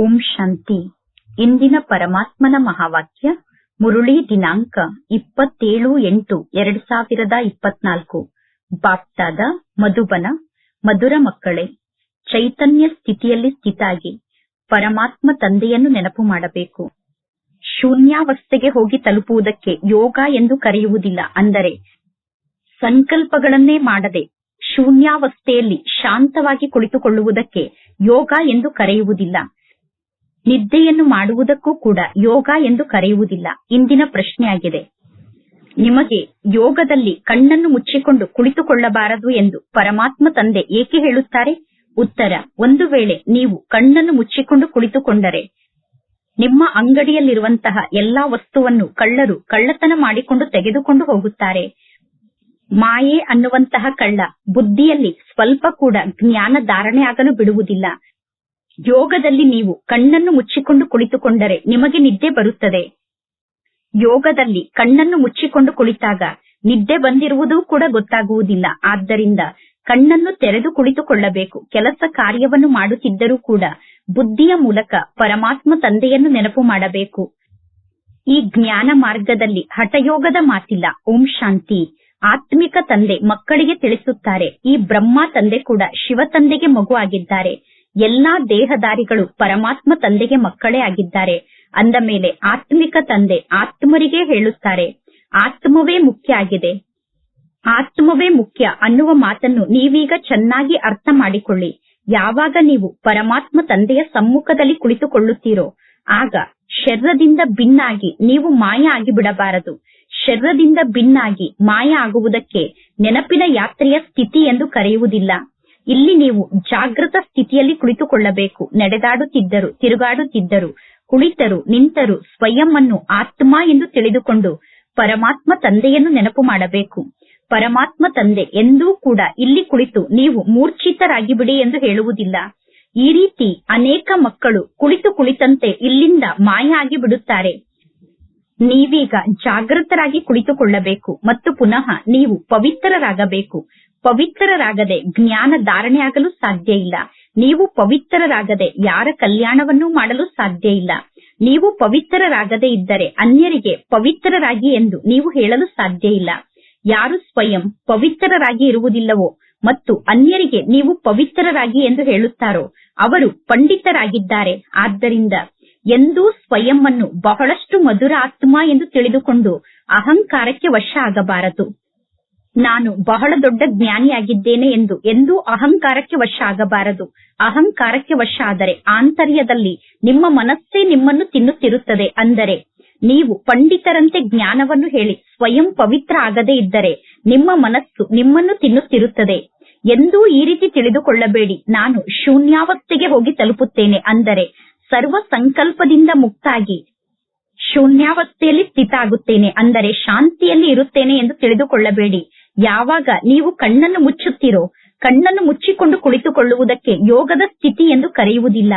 ಓಂ ಶಾಂತಿ. ಇಂದಿನ ಪರಮಾತ್ಮನ ಮಹಾವಾಕ್ಯ, ಮುರುಳಿ ದಿನಾಂಕ ಇಪ್ಪತ್ತೇಳು ಎಂಟು ಎರಡು ಸಾವಿರದ ಇಪ್ಪತ್ನಾಲ್ಕು. ಬಾಪ್ತಾದ, ಮಧುಬನ, ಮಧುರ ಮಕ್ಕಳೇ, ಚೈತನ್ಯ ಸ್ಥಿತಿಯಲ್ಲಿ ಸ್ಥಿತಾಗಿ, ಪರಮಾತ್ಮ ತಂದೆಯನ್ನು ನೆನಪು ಮಾಡಬೇಕು. ಶೂನ್ಯಾವಸ್ಥೆಗೆ ಹೋಗಿ ತಲುಪುವುದಕ್ಕೆ ಯೋಗ ಎಂದು ಕರೆಯುವುದಿಲ್ಲ ಅಂದರೆ, ಸಂಕಲ್ಪಗಳನ್ನೇ ಮಾಡದೆ, ಶೂನ್ಯಾವಸ್ಥೆಯಲ್ಲಿ ಶಾಂತವಾಗಿ ಕುಳಿತುಕೊಳ್ಳುವುದಕ್ಕೆ ಯೋಗ ಎಂದು ಕರೆಯುವುದಿಲ್ಲ. ನಿದ್ದೆಯನ್ನು ಮಾಡುವುದಕ್ಕೂ ಕೂಡ ಯೋಗ ಎಂದು ಕರೆಯುವುದಿಲ್ಲ. ಇಂದಿನ ಪ್ರಶ್ನೆಯಾಗಿದೆ. ನಿಮಗೆ ಯೋಗದಲ್ಲಿ ಕಣ್ಣನ್ನು ಮುಚ್ಚಿಕೊಂಡು ಕುಳಿತುಕೊಳ್ಳಬಾರದು ಎಂದು ಪರಮಾತ್ಮ ತಂದೆ ಏಕೆ ಹೇಳುತ್ತಾರೆ? ಉತ್ತರ, ಒಂದು ವೇಳೆ ನೀವು ಕಣ್ಣನ್ನು ಮುಚ್ಚಿಕೊಂಡು ಕುಳಿತುಕೊಂಡರೆ ನಿಮ್ಮ ಅಂಗಡಿಯಲ್ಲಿರುವಂತಹ ಎಲ್ಲಾ ವಸ್ತುವನ್ನು ಕಳ್ಳರು ಕಳ್ಳತನ ಮಾಡಿಕೊಂಡು ತೆಗೆದುಕೊಂಡು ಹೋಗುತ್ತಾರೆ. ಮಾಯೆ ಅನ್ನುವಂತಹ ಕಳ್ಳ ಬುದ್ಧಿಯಲ್ಲಿ ಸ್ವಲ್ಪ ಕೂಡ ಜ್ಞಾನ ಧಾರಣೆ ಆಗಲು ಬಿಡುವುದಿಲ್ಲ. ಯೋಗದಲ್ಲಿ ನೀವು ಕಣ್ಣನ್ನು ಮುಚ್ಚಿಕೊಂಡು ಕುಳಿತುಕೊಂಡರೆ ನಿಮಗೆ ನಿದ್ದೆ ಬರುತ್ತದೆ. ಯೋಗದಲ್ಲಿ ಕಣ್ಣನ್ನು ಮುಚ್ಚಿಕೊಂಡು ಕುಳಿತಾಗ ನಿದ್ದೆ ಬಂದಿರುವುದೂ ಕೂಡ ಗೊತ್ತಾಗುವುದಿಲ್ಲ. ಆದ್ದರಿಂದ ಕಣ್ಣನ್ನು ತೆರೆದು ಕುಳಿತುಕೊಳ್ಳಬೇಕು. ಕೆಲಸ ಕಾರ್ಯವನ್ನು ಮಾಡುತ್ತಿದ್ದರೂ ಕೂಡ ಬುದ್ಧಿಯ ಮೂಲಕ ಪರಮಾತ್ಮ ತಂದೆಯನ್ನು ನೆನಪು ಮಾಡಬೇಕು. ಈ ಜ್ಞಾನ ಮಾರ್ಗದಲ್ಲಿ ಹಠಯೋಗದ ಮಾತಿಲ್ಲ. ಓಂ ಶಾಂತಿ. ಆತ್ಮಿಕ ತಂದೆ ಮಕ್ಕಳಿಗೆ ತಿಳಿಸುತ್ತಾರೆ. ಈ ಬ್ರಹ್ಮ ತಂದೆ ಕೂಡ ಶಿವ ತಂದೆಗೆ ಮಗು ಆಗಿದ್ದಾರೆ. ಎಲ್ಲಾ ದೇಹದಾರಿಗಳು ಪರಮಾತ್ಮ ತಂದೆಗೆ ಮಕ್ಕಳೇ ಆಗಿದ್ದಾರೆ. ಅಂದ ಮೇಲೆ ಆತ್ಮಿಕ ತಂದೆ ಆತ್ಮರಿಗೆ ಹೇಳುತ್ತಾರೆ, ಆತ್ಮವೇ ಮುಖ್ಯ ಆಗಿದೆ. ಆತ್ಮವೇ ಮುಖ್ಯ ಅನ್ನುವ ಮಾತನ್ನು ನೀವೀಗ ಚೆನ್ನಾಗಿ ಅರ್ಥ ಮಾಡಿಕೊಳ್ಳಿ. ಯಾವಾಗ ನೀವು ಪರಮಾತ್ಮ ತಂದೆಯ ಸಮ್ಮುಖದಲ್ಲಿ ಕುಳಿತುಕೊಳ್ಳುತ್ತೀರೋ, ಆಗ ಶರೀರದಿಂದ ಭಿನ್ನಾಗಿ ನೀವು ಮಾಯ ಆಗಿ ಬಿಡಬಾರದು ಶರೀರದಿಂದ ಭಿನ್ನಾಗಿ ಮಾಯ ಆಗುವುದಕ್ಕೆ ನೆನಪಿನ ಯಾತ್ರೆಯ ಸ್ಥಿತಿ ಎಂದು ಕರೆಯುವುದಿಲ್ಲ. ಇಲ್ಲಿ ನೀವು ಜಾಗೃತ ಸ್ಥಿತಿಯಲ್ಲಿ ಕುಳಿತುಕೊಳ್ಳಬೇಕು. ನಡೆದಾಡುತ್ತಿದ್ದರು, ತಿರುಗಾಡುತ್ತಿದ್ದರು, ಕುಳಿತರು, ನಿಂತರು, ಸ್ವಯಂ ಅನ್ನು ಆತ್ಮ ಎಂದು ತಿಳಿದುಕೊಂಡು ಪರಮಾತ್ಮ ತಂದೆಯನ್ನು ನೆನಪು ಮಾಡಬೇಕು. ಪರಮಾತ್ಮ ತಂದೆ ಎಂದೂ ಕೂಡ ಇಲ್ಲಿ ಕುಳಿತು ನೀವು ಮೂರ್ಛಿತರಾಗಿ ಬಿಡಿ ಎಂದು ಹೇಳುವುದಿಲ್ಲ. ಈ ರೀತಿ ಅನೇಕ ಮಕ್ಕಳು ಕುಳಿತು ಕುಳಿತಂತೆ ಇಲ್ಲಿಂದ ಮಾಯ ಆಗಿ ಬಿಡುತ್ತಾರೆ ನೀವೀಗ ಜಾಗೃತರಾಗಿ ಕುಳಿತುಕೊಳ್ಳಬೇಕು ಮತ್ತು ಪುನಃ ನೀವು ಪವಿತ್ರರಾಗಬೇಕು. ಪವಿತ್ರರಾಗದೆ ಜ್ಞಾನ ಧಾರಣೆ ಆಗಲು ಸಾಧ್ಯ ಇಲ್ಲ. ನೀವು ಪವಿತ್ರರಾಗದೆ ಯಾರ ಕಲ್ಯಾಣವನ್ನು ಮಾಡಲು ಸಾಧ್ಯ ಇಲ್ಲ. ನೀವು ಪವಿತ್ರರಾಗದೆ ಇದ್ದರೆ ಅನ್ಯರಿಗೆ ಪವಿತ್ರರಾಗಿ ಎಂದು ನೀವು ಹೇಳಲು ಸಾಧ್ಯ ಇಲ್ಲ. ಯಾರು ಸ್ವಯಂ ಪವಿತ್ರರಾಗಿ ಇರುವುದಿಲ್ಲವೋ ಮತ್ತು ಅನ್ಯರಿಗೆ ನೀವು ಪವಿತ್ರರಾಗಿ ಎಂದು ಹೇಳುತ್ತಾರೋ ಅವರು ಪಂಡಿತರಾಗಿದ್ದಾರೆ. ಆದ್ದರಿಂದ ಎಂದೂ ಸ್ವಯಂ ಅನ್ನು ಬಹಳಷ್ಟು ಮಧುರ ಆತ್ಮ ಎಂದು ತಿಳಿದುಕೊಂಡು ಅಹಂಕಾರಕ್ಕೆ ವಶ ಆಗಬಾರದು. ನಾನು ಬಹಳ ದೊಡ್ಡ ಜ್ಞಾನಿಯಾಗಿದ್ದೇನೆ ಎಂದು, ಎಂದೂ ಅಹಂಕಾರಕ್ಕೆ ವಶ ಆಗಬಾರದು ಅಹಂಕಾರಕ್ಕೆ ವಶ ಆದರೆ ಆಂತರ್ಯದಲ್ಲಿ ನಿಮ್ಮ ಮನಸ್ಸೇ ನಿಮ್ಮನ್ನು ತಿನ್ನುತ್ತಿರುತ್ತದೆ ಅಂದರೆ, ನೀವು ಪಂಡಿತರಂತೆ ಜ್ಞಾನವನ್ನು ಹೇಳಿ, ಸ್ವಯಂ ಪವಿತ್ರ ಆಗದೇ ಇದ್ದರೆ ನಿಮ್ಮ ಮನಸ್ಸು ನಿಮ್ಮನ್ನು ತಿನ್ನುತ್ತಿರುತ್ತದೆ. ಎಂದೂ ಈ ರೀತಿ ತಿಳಿದುಕೊಳ್ಳಬೇಡಿ, ನಾನು ಶೂನ್ಯಾವಸ್ಥೆಗೆ ಹೋಗಿ ತಲುಪುತ್ತೇನೆ ಅಂದರೆ, ಸರ್ವ ಸಂಕಲ್ಪದಿಂದ ಮುಕ್ತಾಗಿ ಶೂನ್ಯಾವಸ್ಥೆಯಲ್ಲಿ ಸ್ಥಿತ ಆಗುತ್ತೇನೆ ಅಂದರೆ, ಶಾಂತಿಯಲ್ಲಿ ಇರುತ್ತೇನೆ ಎಂದು ತಿಳಿದುಕೊಳ್ಳಬೇಡಿ. ಯಾವಾಗ ನೀವು ಕಣ್ಣನ್ನು ಮುಚ್ಚುತ್ತೀರೋ, ಕಣ್ಣನ್ನು ಮುಚ್ಚಿಕೊಂಡು ಕುಳಿತುಕೊಳ್ಳುವುದಕ್ಕೆ ಯೋಗದ ಸ್ಥಿತಿ ಎಂದು ಕರೆಯುವುದಿಲ್ಲ.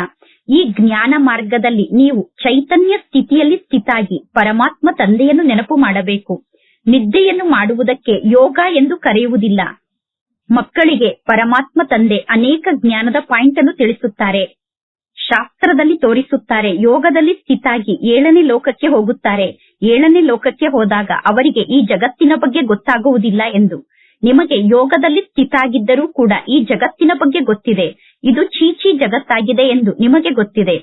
ಈ ಜ್ಞಾನ ಮಾರ್ಗದಲ್ಲಿ ನೀವು ಚೈತನ್ಯ ಸ್ಥಿತಿಯಲ್ಲಿ ಸ್ಥಿತಾಗಿ ಪರಮಾತ್ಮ ತಂದೆಯನ್ನು ನೆನಪು ಮಾಡಬೇಕು. ನಿದ್ದೆಯನ್ನು ಮಾಡುವುದಕ್ಕೆ ಯೋಗ ಎಂದು ಕರೆಯುವುದಿಲ್ಲ. ಮಕ್ಕಳಿಗೆ ಪರಮಾತ್ಮ ತಂದೆ ಅನೇಕ ಜ್ಞಾನದ ಪಾಯಿಂಟ್ ಅನ್ನು ತಿಳಿಸುತ್ತಾರೆ. ಶಾಸ್ತ್ರದಲ್ಲಿ ತೋರಿಸುತ್ತಾರೆ, ಯೋಗದಲ್ಲಿ ಸ್ಥಿತಾಗಿ ಏಳನೇ ಲೋಕಕ್ಕೆ ಹೋಗುತ್ತಾರೆ. ಏಳನೇ ಲೋಕಕ್ಕೆ ಹೋದಾಗ ಅವರಿಗೆ ಈ ಜಗತ್ತಿನ ಬಗ್ಗೆ ಗೊತ್ತಾಗುವುದಿಲ್ಲ ಎಂದು. ನಿಮಗೆ ಯೋಗದಲ್ಲಿ ಸ್ಥಿತಾಗಿದ್ದರೂ ಕೂಡ ಈ ಜಗತ್ತಿನ ಬಗ್ಗೆ ಗೊತ್ತಿದೆ. ಇದು ಚೀಚಿ ಜಗತ್ತಾಗಿದೆ ಎಂದು ನಿಮಗೆ ಗೊತ್ತಿದೆ.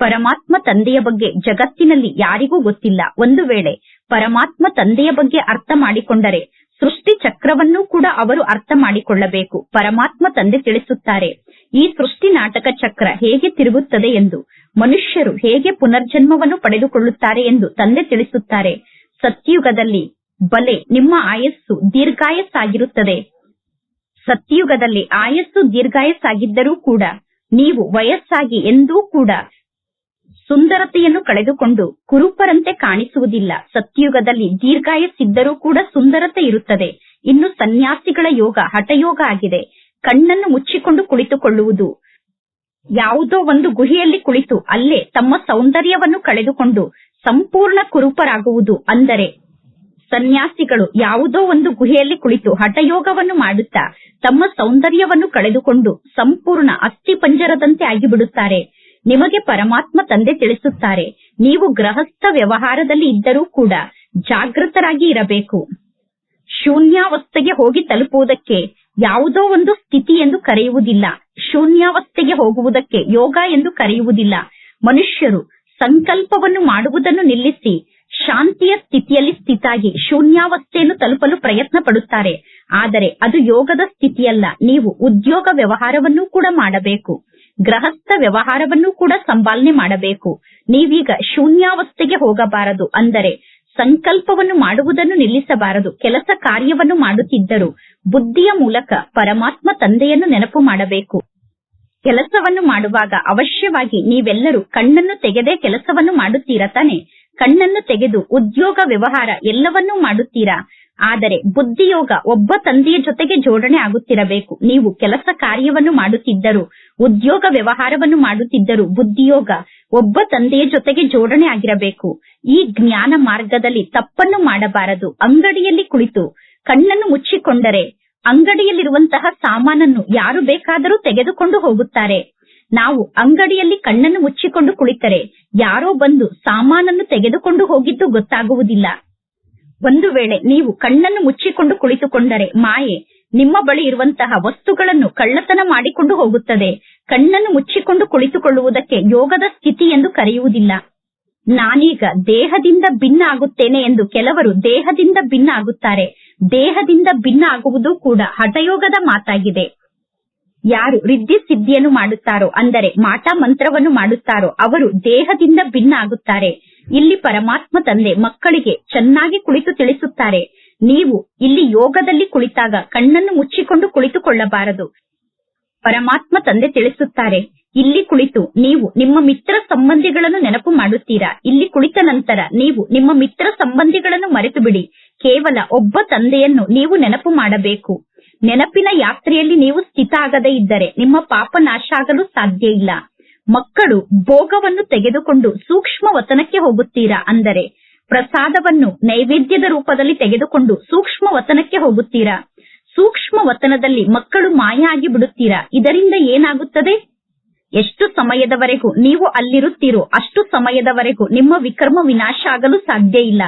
ಪರಮಾತ್ಮ ತಂದೆಯ ಬಗ್ಗೆ ಜಗತ್ತಿನಲ್ಲಿ ಯಾರಿಗೂ ಗೊತ್ತಿಲ್ಲ. ಒಂದು ವೇಳೆ ಪರಮಾತ್ಮ ತಂದೆಯ ಬಗ್ಗೆ ಅರ್ಥ ಮಾಡಿಕೊಂಡರೆ, ಸೃಷ್ಟಿ ಚಕ್ರವನ್ನೂ ಕೂಡ ಅವರು ಅರ್ಥ ಮಾಡಿಕೊಳ್ಳಬೇಕು. ಪರಮಾತ್ಮ ತಂದೆ ತಿಳಿಸುತ್ತಾರೆ. ಈ ಸೃಷ್ಟಿ ನಾಟಕ ಚಕ್ರ ಹೇಗೆ ತಿರುಗುತ್ತದೆ ಎಂದು ಮನುಷ್ಯರು ಹೇಗೆ ಪುನರ್ಜನ್ಮವನ್ನು ಪಡೆದುಕೊಳ್ಳುತ್ತಾರೆ ಎಂದು ತಂದೆ ತಿಳಿಸುತ್ತಾರೆ. ಸತ್ಯುಗದಲ್ಲಿ ಬಲೆ ನಿಮ್ಮ ಆಯಸ್ಸು ದೀರ್ಘಾಯಸ್ಸಾಗಿರುತ್ತದೆ. ಸತ್ಯುಗದಲ್ಲಿ ಆಯಸ್ಸು ದೀರ್ಘಾಯಸ್ಸಾಗಿದ್ದರೂ ಕೂಡ, ನೀವು ವಯಸ್ಸಾಗಿ ಎಂದೂ ಕೂಡ ಸುಂದರತೆಯನ್ನು ಕಳೆದುಕೊಂಡು ಕುರುಪರಂತೆ ಕಾಣಿಸುವುದಿಲ್ಲ. ಸತ್ಯುಗದಲ್ಲಿ ದೀರ್ಘಾಯಸ್ಸಿದ್ದರೂ ಕೂಡ ಸುಂದರತೆ ಇರುತ್ತದೆ. ಇನ್ನು ಸನ್ಯಾಸಿಗಳ ಯೋಗ ಹಠಯೋಗ ಆಗಿದೆ. ಕಣ್ಣನ್ನು ಮುಚ್ಚಿಕೊಂಡು ಕುಳಿತುಕೊಳ್ಳುವುದು. ಯಾವುದೋ ಒಂದು ಗುಹೆಯಲ್ಲಿ ಕುಳಿತು ಅಲ್ಲೇ ತಮ್ಮ ಸೌಂದರ್ಯವನ್ನು ಕಳೆದುಕೊಂಡು ಸಂಪೂರ್ಣ ಕುರೂಪರಾಗುವುದು. ಅಂದರೆ ಸನ್ಯಾಸಿಗಳು ಯಾವುದೋ ಒಂದು ಗುಹೆಯಲ್ಲಿ ಕುಳಿತು ಹಠಯೋಗವನ್ನು ಮಾಡುತ್ತಾ ತಮ್ಮ ಸೌಂದರ್ಯವನ್ನು ಕಳೆದುಕೊಂಡು ಸಂಪೂರ್ಣ ಅಸ್ಥಿಪಂಜರದಂತೆ ಆಗಿಬಿಡುತ್ತಾರೆ. ನಿಮಗೆ ಪರಮಾತ್ಮ ತಂದೆ ತಿಳಿಸುತ್ತಾರೆ. ನೀವು ಗೃಹಸ್ಥ ವ್ಯವಹಾರದಲ್ಲಿ ಇದ್ದರೂ ಕೂಡ ಜಾಗೃತರಾಗಿ ಇರಬೇಕು. ಶೂನ್ಯಾವಸ್ಥೆಗೆ ಹೋಗಿ ತಲುಪುವುದಕ್ಕೆ ಯಾವುದೋ ಒಂದು ಸ್ಥಿತಿ ಎಂದು ಕರೆಯುವುದಿಲ್ಲ. ಶೂನ್ಯಾವಸ್ಥೆಗೆ ಹೋಗುವುದಕ್ಕೆ ಯೋಗ ಎಂದು ಕರೆಯುವುದಿಲ್ಲ. ಮನುಷ್ಯರು ಸಂಕಲ್ಪವನ್ನು ಮಾಡುವುದನ್ನು ನಿಲ್ಲಿಸಿ ಶಾಂತಿಯ ಸ್ಥಿತಿಯಲ್ಲಿ ಸ್ಥಿತಾಗಿ ಶೂನ್ಯಾವಸ್ಥೆಯನ್ನು ತಲುಪಲು ಪ್ರಯತ್ನ ಪಡುತ್ತಾರೆ. ಆದರೆ ಅದು ಯೋಗದ ಸ್ಥಿತಿಯಲ್ಲ. ನೀವು ಉದ್ಯೋಗ ವ್ಯವಹಾರವನ್ನು ಕೂಡ ಮಾಡಬೇಕು. ಗ್ರಹಸ್ಥ ವ್ಯವಹಾರವನ್ನು ಕೂಡ ಸಂಪಾಲನೆ ಮಾಡಬೇಕು. ನೀವೀಗ ಶೂನ್ಯಾವಸ್ಥೆಗೆ ಹೋಗಬಾರದು. ಅಂದರೆ ಸಂಕಲ್ಪವನ್ನು ಮಾಡುವುದನ್ನು ನಿಲ್ಲಿಸಬಾರದು. ಕೆಲಸ ಕಾರ್ಯವನ್ನು ಮಾಡುತ್ತಿದ್ದರು ಬುದ್ಧಿಯ ಮೂಲಕ ಪರಮಾತ್ಮ ತಂದೆಯನ್ನು ನೆನಪು ಮಾಡಬೇಕು. ಕೆಲಸವನ್ನು ಮಾಡುವಾಗ ಅವಶ್ಯವಾಗಿ ನೀವೆಲ್ಲರೂ ಕಣ್ಣನ್ನು ತೆಗೆದೇ ಕೆಲಸವನ್ನು ಮಾಡುತ್ತೀರಾ ತಾನೆ? ಕಣ್ಣನ್ನು ತೆಗೆದು ಉದ್ಯೋಗ, ವ್ಯವಹಾರ ಎಲ್ಲವನ್ನೂ ಮಾಡುತ್ತೀರಾ? ಆದರೆ ಬುದ್ಧಿಯೋಗ ಒಬ್ಬ ತಂದೆಯ ಜೊತೆಗೆ ಜೋಡಣೆ ಆಗುತ್ತಿರಬೇಕು. ನೀವು ಕೆಲಸ ಕಾರ್ಯವನ್ನು ಮಾಡುತ್ತಿದ್ದರು, ಉದ್ಯೋಗ, ವ್ಯವಹಾರವನ್ನು ಮಾಡುತ್ತಿದ್ದರು ಬುದ್ಧಿಯೋಗ ಒಬ್ಬ ತಂದೆಯ ಜೊತೆಗೆ ಜೋಡಣೆ ಆಗಿರಬೇಕು. ಈ ಜ್ಞಾನ ಮಾರ್ಗದಲ್ಲಿ ತಪ್ಪನ್ನು ಮಾಡಬಾರದು. ಅಂಗಡಿಯಲ್ಲಿ ಕುಳಿತು ಕಣ್ಣನ್ನು ಮುಚ್ಚಿಕೊಂಡರೆ ಅಂಗಡಿಯಲ್ಲಿರುವಂತಹ ಸಾಮಾನನ್ನು ಯಾರು ಬೇಕಾದರೂ ತೆಗೆದುಕೊಂಡು ಹೋಗುತ್ತಾರೆ. ನಾವು ಅಂಗಡಿಯಲ್ಲಿ ಕಣ್ಣನ್ನು ಮುಚ್ಚಿಕೊಂಡು ಕುಳಿತರೆ ಯಾರೋ ಬಂದು ಸಾಮಾನನ್ನು ತೆಗೆದುಕೊಂಡು ಹೋಗಿದ್ದು ಗೊತ್ತಾಗುವುದಿಲ್ಲ. ಒಂದು ವೇಳೆ ನೀವು ಕಣ್ಣನ್ನು ಮುಚ್ಚಿಕೊಂಡು ಕುಳಿತುಕೊಂಡರೆ ಮಾಯೆ ನಿಮ್ಮ ಬಳಿ ಇರುವಂತಹ ವಸ್ತುಗಳನ್ನು ಕಳ್ಳತನ ಮಾಡಿಕೊಂಡು ಹೋಗುತ್ತದೆ. ಕಣ್ಣನ್ನು ಮುಚ್ಚಿಕೊಂಡು ಕುಳಿತುಕೊಳ್ಳುವುದಕ್ಕೆ ಯೋಗದ ಸ್ಥಿತಿ ಎಂದು ಕರೆಯುವುದಿಲ್ಲ. ನಾನೀಗ ದೇಹದಿಂದ ಭಿನ್ನ ಆಗುತ್ತೇನೆ ಎಂದು ಕೆಲವರು ದೇಹದಿಂದ ಭಿನ್ನ ಆಗುತ್ತಾರೆ ದೇಹದಿಂದ ಭಿನ್ನ ಆಗುವುದು ಕೂಡ ಹಠಯೋಗದ ಮಾತಾಗಿದೆ. ಯಾರು ರಿದ್ಧಿ ಸಿದ್ಧಿಯನ್ನು ಮಾಡುತ್ತಾರೋ, ಅಂದರೆ ಮಾಟ ಮಂತ್ರವನ್ನು ಮಾಡುತ್ತಾರೋ, ಅವರು ದೇಹದಿಂದ ಭಿನ್ನ ಆಗುತ್ತಾರೆ ಇಲ್ಲಿ ಪರಮಾತ್ಮ ತಂದೆ ಮಕ್ಕಳಿಗೆ ಚೆನ್ನಾಗಿ ಕುಳಿತು ತಿಳಿಸುತ್ತಾರೆ. ನೀವು ಇಲ್ಲಿ ಯೋಗದಲ್ಲಿ ಕುಳಿತಾಗ ಕಣ್ಣನ್ನು ಮುಚ್ಚಿಕೊಂಡು ಕುಳಿತುಕೊಳ್ಳಬಾರದು. ಪರಮಾತ್ಮ ತಂದೆ ತಿಳಿಸುತ್ತಾರೆ, ಇಲ್ಲಿ ಕುಳಿತು ನೀವು ನಿಮ್ಮ ಮಿತ್ರ ಸಂಬಂಧಿಗಳನ್ನು ನೆನಪು ಮಾಡುತ್ತೀರಾ? ಇಲ್ಲಿ ಕುಳಿತ ನಂತರ ನೀವು ನಿಮ್ಮ ಮಿತ್ರ ಸಂಬಂಧಿಗಳನ್ನು ಮರೆತು ಬಿಡಿ ಕೇವಲ ಒಬ್ಬ ತಂದೆಯನ್ನು ನೀವು ನೆನಪು ಮಾಡಬೇಕು. ನೆನಪಿನ ಯಾತ್ರೆಯಲ್ಲಿ ನೀವು ಸ್ಥಿತ ಆಗದೇ ಇದ್ದರೆ ನಿಮ್ಮ ಪಾಪ ನಾಶ ಆಗಲು ಸಾಧ್ಯ ಇಲ್ಲ. ಮಕ್ಕಳು ಭೋಗವನ್ನು ತೆಗೆದುಕೊಂಡು ಸೂಕ್ಷ್ಮ ವತನಕ್ಕೆ ಹೋಗುತ್ತೀರಾ? ಅಂದರೆ ಪ್ರಸಾದವನ್ನು ನೈವೇದ್ಯದ ರೂಪದಲ್ಲಿ ತೆಗೆದುಕೊಂಡು ಸೂಕ್ಷ್ಮ ವತನಕ್ಕೆ ಹೋಗುತ್ತೀರಾ? ಸೂಕ್ಷ್ಮ ವತನದಲ್ಲಿ ಮಕ್ಕಳು ಮಾಯ ಆಗಿ ಬಿಡುತ್ತೀರಾ? ಇದರಿಂದ ಏನಾಗುತ್ತದೆ? ಎಷ್ಟು ಸಮಯದವರೆಗೂ ನೀವು ಅಲ್ಲಿರುತ್ತೀರೋ, ಅಷ್ಟು ಸಮಯದವರೆಗೂ ನಿಮ್ಮ ವಿಕ್ರಮ ವಿನಾಶ ಆಗಲು ಸಾಧ್ಯ ಇಲ್ಲ.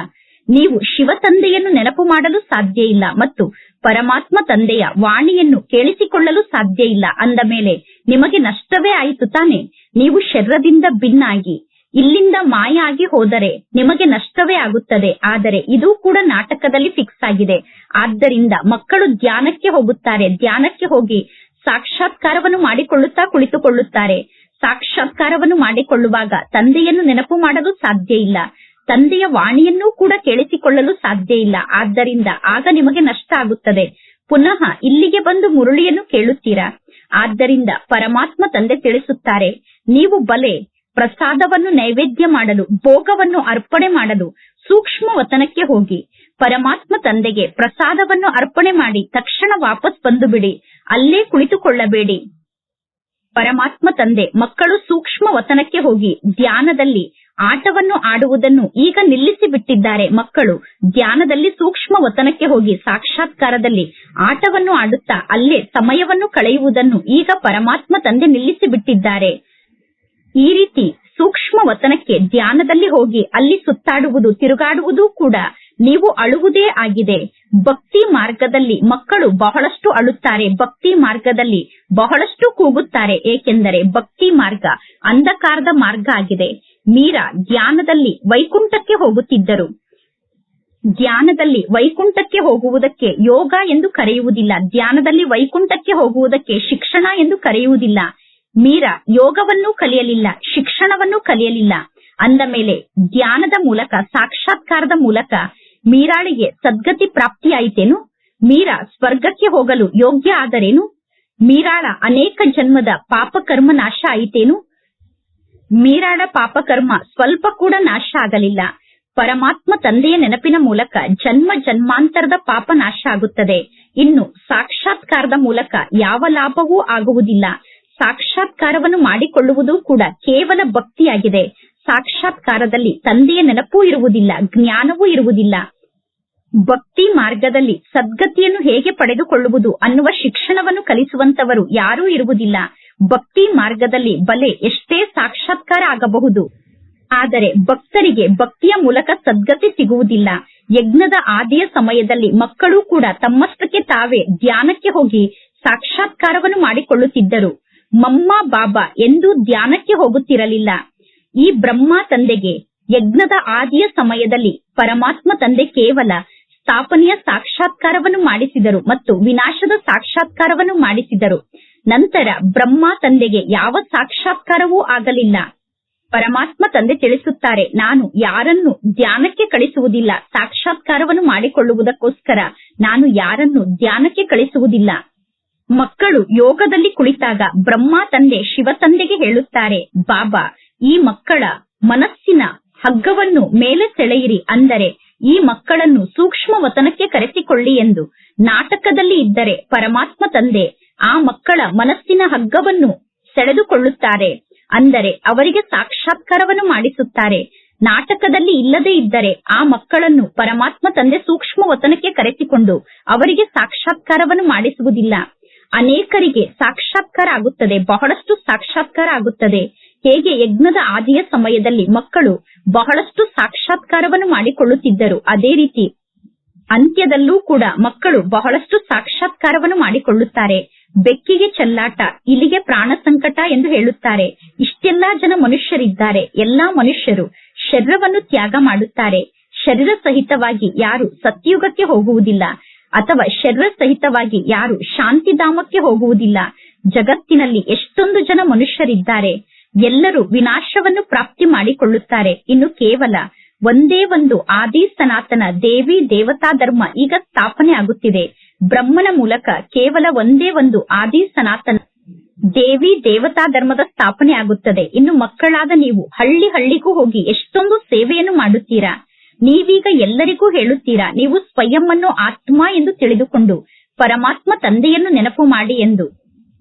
ನೀವು ಶಿವ ತಂದೆಯನ್ನು ನೆನಪು ಮಾಡಲು ಸಾಧ್ಯ ಇಲ್ಲ ಮತ್ತು ಪರಮಾತ್ಮ ತಂದೆಯ ವಾಣಿಯನ್ನು ಕೇಳಿಸಿಕೊಳ್ಳಲು ಸಾಧ್ಯ ಇಲ್ಲ ಅಂದ ಮೇಲೆ ನಿಮಗೆ ನಷ್ಟವೇ ಆಯಿತು ತಾನೆ? ನೀವು ಶರೀರದಿಂದ ಭಿನ್ನಾಗಿ. ಇಲ್ಲಿಂದ ಮಾಯ ಆಗಿ ಹೋದರೆ ನಿಮಗೆ ನಷ್ಟವೇ ಆಗುತ್ತದೆ. ಆದರೆ ಇದು ಕೂಡ ನಾಟಕದಲ್ಲಿ ಫಿಕ್ಸ್ ಆಗಿದೆ. ಆದ್ದರಿಂದ ಮಕ್ಕಳು ಧ್ಯಾನಕ್ಕೆ ಹೋಗುತ್ತಾರೆ. ಧ್ಯಾನಕ್ಕೆ ಹೋಗಿ ಸಾಕ್ಷಾತ್ಕಾರವನ್ನು ಮಾಡಿಕೊಳ್ಳುತ್ತಾ ಕುಳಿತುಕೊಳ್ಳುತ್ತಾರೆ. ಸಾಕ್ಷಾತ್ಕಾರವನ್ನು ಮಾಡಿಕೊಳ್ಳುವಾಗ ತಂದೆಯನ್ನು ನೆನಪು ಮಾಡಲು ಸಾಧ್ಯ ಇಲ್ಲ. ತಂದೆಯ ವಾಣಿಯನ್ನೂ ಕೂಡ ಕೇಳಿಸಿಕೊಳ್ಳಲು ಸಾಧ್ಯ ಇಲ್ಲ. ಆದ್ದರಿಂದ ಆಗ ನಿಮಗೆ ನಷ್ಟ ಆಗುತ್ತದೆ. ಪುನಃ ಇಲ್ಲಿಗೆ ಬಂದು ಮುರುಳಿಯನ್ನು ಕೇಳುತ್ತೀರಾ? ಆದ್ದರಿಂದ ಪರಮಾತ್ಮ ತಂದೆ ತಿಳಿಸುತ್ತಾರೆ, ನೀವು ಬಲೆ ಪ್ರಸಾದವನ್ನು ನೈವೇದ್ಯ ಮಾಡಲು, ಭೋಗವನ್ನು ಅರ್ಪಣೆ ಮಾಡಲು ಸೂಕ್ಷ್ಮ ವತನಕ್ಕೆ ಹೋಗಿ, ಪರಮಾತ್ಮ ತಂದೆಗೆ ಪ್ರಸಾದವನ್ನು ಅರ್ಪಣೆ ಮಾಡಿ ತಕ್ಷಣ ವಾಪಸ್ ಬಂದು ಬಿಡಿ ಅಲ್ಲೇ ಕುಳಿತುಕೊಳ್ಳಬೇಡಿ. ಪರಮಾತ್ಮ ತಂದೆ, ಮಕ್ಕಳು ಸೂಕ್ಷ್ಮ ವತನಕ್ಕೆ ಹೋಗಿ ಧ್ಯಾನದಲ್ಲಿ ಆಟವನ್ನು ಆಡುವುದನ್ನು ಈಗ ನಿಲ್ಲಿಸಿ ಬಿಟ್ಟಿದ್ದಾರೆ ಮಕ್ಕಳು. ಧ್ಯಾನದಲ್ಲಿ ಸೂಕ್ಷ್ಮ ವತನಕ್ಕೆ ಹೋಗಿ ಸಾಕ್ಷಾತ್ಕಾರದಲ್ಲಿ ಆಟವನ್ನು ಆಡುತ್ತಾ ಅಲ್ಲೇ ಸಮಯವನ್ನು ಕಳೆಯುವುದನ್ನು ಈಗ ಪರಮಾತ್ಮ ತಂದೆ ನಿಲ್ಲಿಸಿ ಬಿಟ್ಟಿದ್ದಾರೆ ಈ ರೀತಿ ಸೂಕ್ಷ್ಮ ವತನಕ್ಕೆ ಧ್ಯಾನದಲ್ಲಿ ಹೋಗಿ ಅಲ್ಲಿ ಸುತ್ತಾಡುವುದು, ತಿರುಗಾಡುವುದು ಕೂಡ ನೀವು ಅಳುವುದೇ ಆಗಿದೆ. ಭಕ್ತಿ ಮಾರ್ಗದಲ್ಲಿ ಮಕ್ಕಳು ಬಹಳಷ್ಟು ಅಳುತ್ತಾರೆ, ಭಕ್ತಿ ಮಾರ್ಗದಲ್ಲಿ ಬಹಳಷ್ಟು ಕೂಗುತ್ತಾರೆ. ಏಕೆಂದರೆ ಭಕ್ತಿ ಮಾರ್ಗ ಅಂಧಕಾರದ ಮಾರ್ಗ ಆಗಿದೆ. ಮೀರಾ ಧ್ಯಾನದಲ್ಲಿ ವೈಕುಂಠಕ್ಕೆ ಹೋಗುತ್ತಿದ್ದರು. ಧ್ಯಾನದಲ್ಲಿ ವೈಕುಂಠಕ್ಕೆ ಹೋಗುವುದಕ್ಕೆ ಯೋಗ ಎಂದು ಕರೆಯುವುದಿಲ್ಲ. ಧ್ಯಾನದಲ್ಲಿ ವೈಕುಂಠಕ್ಕೆ ಹೋಗುವುದಕ್ಕೆ ಶಿಕ್ಷಣ ಎಂದು ಕರೆಯುವುದಿಲ್ಲ. ಮೀರಾ ಯೋಗವನ್ನು ಕಲಿಯಲಿಲ್ಲ, ಶಿಕ್ಷಣವನ್ನು ಕಲಿಯಲಿಲ್ಲ. ಅಂದ ಮೇಲೆ ಧ್ಯಾನದ ಮೂಲಕ, ಸಾಕ್ಷಾತ್ಕಾರದ ಮೂಲಕ ಮೀರಾಳಿಗೆ ಸದ್ಗತಿ ಪ್ರಾಪ್ತಿಯಾಯಿತೇನು? ಮೀರಾ ಸ್ವರ್ಗಕ್ಕೆ ಹೋಗಲು ಯೋಗ್ಯ ಆದರೇನು? ಮೀರಾಳ ಅನೇಕ ಜನ್ಮದ ಪಾಪಕರ್ಮ ನಾಶ ಆಯಿತೇನು? ಮೀರಾಳ ಪಾಪಕರ್ಮ ಸ್ವಲ್ಪ ಕೂಡ ನಾಶ ಆಗಲಿಲ್ಲ. ಪರಮಾತ್ಮ ತಂದೆಯ ನೆನಪಿನ ಮೂಲಕ ಜನ್ಮ ಜನ್ಮಾಂತರದ ಪಾಪ ನಾಶ ಆಗುತ್ತದೆ. ಇನ್ನು ಸಾಕ್ಷಾತ್ಕಾರದ ಮೂಲಕ ಯಾವ ಲಾಭವೂ ಆಗುವುದಿಲ್ಲ. ಸಾಕ್ಷಾತ್ಕಾರವನ್ನು ಮಾಡಿಕೊಳ್ಳುವುದು ಕೂಡ ಕೇವಲ ಭಕ್ತಿಯಾಗಿದೆ. ಸಾಕ್ಷಾತ್ಕಾರದಲ್ಲಿ ತಂದೆಯ ನೆನಪೂ ಇರುವುದಿಲ್ಲ, ಜ್ಞಾನವೂ ಇರುವುದಿಲ್ಲ. ಭಕ್ತಿ ಮಾರ್ಗದಲ್ಲಿ ಸದ್ಗತಿಯನ್ನು ಹೇಗೆ ಪಡೆದುಕೊಳ್ಳುವುದು ಅನ್ನುವ ಶಿಕ್ಷಣವನ್ನು ಕಲಿಸುವಂತವರು ಯಾರೂ ಇರುವುದಿಲ್ಲ. ಭಕ್ತಿ ಮಾರ್ಗದಲ್ಲಿ ಬಲೆ ಎಷ್ಟೇ ಸಾಕ್ಷಾತ್ಕಾರ ಆಗಬಹುದು. ಆದರೆ ಭಕ್ತರಿಗೆ ಭಕ್ತಿಯ ಮೂಲಕ ಸದ್ಗತಿ ಸಿಗುವುದಿಲ್ಲ. ಯಜ್ಞದ ಆದಿಯ ಸಮಯದಲ್ಲಿ ಮಕ್ಕಳು ಕೂಡ ತಮ್ಮಷ್ಟಕ್ಕೆ ತಾವೇ ಧ್ಯಾನಕ್ಕೆ ಹೋಗಿ ಸಾಕ್ಷಾತ್ಕಾರವನ್ನು ಮಾಡಿಕೊಳ್ಳುತ್ತಿದ್ದರು. ಮಮ್ಮ ಬಾಬಾ ಎಂದು ಧ್ಯಾನಕ್ಕೆ ಹೋಗುತ್ತಿರಲಿಲ್ಲ. ಈ ಬ್ರಹ್ಮ ತಂದೆಗೆ ಯಜ್ಞದ ಆದಿಯ ಸಮಯದಲ್ಲಿ ಪರಮಾತ್ಮ ತಂದೆ ಕೇವಲ ಸ್ಥಾಪನೆಯ ಸಾಕ್ಷಾತ್ಕಾರವನ್ನು ಮಾಡಿಸಿದರು ಮತ್ತು ವಿನಾಶದ ಸಾಕ್ಷಾತ್ಕಾರವನ್ನು ಮಾಡಿಸಿದರು. ನಂತರ ಬ್ರಹ್ಮ ತಂದೆಗೆ ಯಾವ ಸಾಕ್ಷಾತ್ಕಾರವೂ ಆಗಲಿಲ್ಲ. ಪರಮಾತ್ಮ ತಂದೆ ತಿಳಿಸುತ್ತಾರೆ, ನಾನು ಯಾರನ್ನು ಧ್ಯಾನಕ್ಕೆ ಕಳಿಸುವುದಿಲ್ಲ, ಸಾಕ್ಷಾತ್ಕಾರವನ್ನು ಮಾಡಿಕೊಳ್ಳುವುದಕ್ಕೋಸ್ಕರ ನಾನು ಯಾರನ್ನು ಧ್ಯಾನಕ್ಕೆ ಕಳಿಸುವುದಿಲ್ಲ. ಮಕ್ಕಳು ಯೋಗದಲ್ಲಿ ಕುಳಿತಾಗ ಬ್ರಹ್ಮ ತಂದೆ ಶಿವ ತಂದೆಗೆ ಹೇಳುತ್ತಾರೆ, ಬಾಬಾ, ಈ ಮಕ್ಕಳ ಮನಸ್ಸಿನ ಹಗ್ಗವನ್ನು ಮೇಲೆ ಸೆಳೆಯಿರಿ ಅಂದರೆ ಈ ಮಕ್ಕಳನ್ನು ಸೂಕ್ಷ್ಮ ವತನಕ್ಕೆ ಕರೆಸಿಕೊಳ್ಳಿ ಎಂದು ನಾಟಕದಲ್ಲಿ ಇದ್ದರೆ ಪರಮಾತ್ಮ ತಂದೆ ಆ ಮಕ್ಕಳ ಮನಸ್ಸಿನ ಹಗ್ಗವನ್ನು ಸೆಳೆದುಕೊಳ್ಳುತ್ತಾರೆ ಅಂದರೆ ಅವರಿಗೆ ಸಾಕ್ಷಾತ್ಕಾರವನ್ನು ಮಾಡಿಸುತ್ತಾರೆ. ನಾಟಕದಲ್ಲಿ ಇಲ್ಲದೇ ಇದ್ದರೆ ಆ ಮಕ್ಕಳನ್ನು ಪರಮಾತ್ಮ ತಂದೆ ಸೂಕ್ಷ್ಮ ವತನಕ್ಕೆ ಕರೆಸಿಕೊಂಡು ಅವರಿಗೆ ಸಾಕ್ಷಾತ್ಕಾರವನ್ನು ಮಾಡಿಸುವುದಿಲ್ಲ. ಅನೇಕರಿಗೆ ಸಾಕ್ಷಾತ್ಕಾರ ಆಗುತ್ತದೆ ಬಹಳಷ್ಟು ಸಾಕ್ಷಾತ್ಕಾರ ಆಗುತ್ತದೆ ಹೇಗೆ ಯಜ್ಞದ ಆದಿಯ ಸಮಯದಲ್ಲಿ ಮಕ್ಕಳು ಬಹಳಷ್ಟು ಸಾಕ್ಷಾತ್ಕಾರವನ್ನು ಮಾಡಿಕೊಳ್ಳುತ್ತಿದ್ದರು, ಅದೇ ರೀತಿ ಅಂತ್ಯದಲ್ಲೂ ಕೂಡ ಮಕ್ಕಳು ಬಹಳಷ್ಟು ಸಾಕ್ಷಾತ್ಕಾರವನ್ನು ಮಾಡಿಕೊಳ್ಳುತ್ತಾರೆ. ಬೆಕ್ಕಿಗೆ ಚೆಲ್ಲಾಟ ಇಲ್ಲಿಗೆ ಪ್ರಾಣ ಸಂಕಟ ಎಂದು ಹೇಳುತ್ತಾರೆ. ಇಷ್ಟೆಲ್ಲಾ ಜನ ಮನುಷ್ಯರಿದ್ದಾರೆ, ಎಲ್ಲಾ ಮನುಷ್ಯರು ಶರೀರವನ್ನು ತ್ಯಾಗ ಮಾಡುತ್ತಾರೆ. ಶರೀರ ಸಹಿತವಾಗಿ ಯಾರು ಸತ್ಯುಗಕ್ಕೆ ಹೋಗುವುದಿಲ್ಲ ಅಥವಾ ಶರೀರ ಸಹಿತವಾಗಿ ಯಾರು ಶಾಂತಿಧಾಮಕ್ಕೆ ಹೋಗುವುದಿಲ್ಲ. ಜಗತ್ತಿನಲ್ಲಿ ಎಷ್ಟೊಂದು ಜನ ಮನುಷ್ಯರಿದ್ದಾರೆ. ಎಲ್ಲರೂ ವಿನಾಶವನ್ನು ಪ್ರಾಪ್ತಿ ಮಾಡಿಕೊಳ್ಳುತ್ತಾರೆ. ಇನ್ನು ಕೇವಲ ಒಂದೇ ಒಂದು ಆದಿ ಸನಾತನ ದೇವಿ ದೇವತಾ ಧರ್ಮ ಈಗ ಸ್ಥಾಪನೆ ಆಗುತ್ತಿದೆ. ಬ್ರಹ್ಮನ ಮೂಲಕ ಕೇವಲ ಒಂದೇ ಒಂದು ಆದಿ ಸನಾತನ ದೇವಿ ದೇವತಾ ಧರ್ಮದ ಸ್ಥಾಪನೆ ಆಗುತ್ತದೆ. ಇನ್ನು ಮಕ್ಕಳಾದ ನೀವು ಹಳ್ಳಿ ಹಳ್ಳಿಗೂ ಹೋಗಿ ಎಷ್ಟೊಂದು ಸೇವೆಯನ್ನು ಮಾಡುತ್ತೀರಾ? ನೀವೀಗ ಎಲ್ಲರಿಗೂ ಹೇಳುತ್ತೀರಾ, ನೀವು ಸ್ವಯಂನ್ನು ಆತ್ಮ ಎಂದು ತಿಳಿದುಕೊಂಡು ಪರಮಾತ್ಮ ತಂದೆಯನ್ನು ನೆನಪು ಮಾಡಿ ಎಂದು.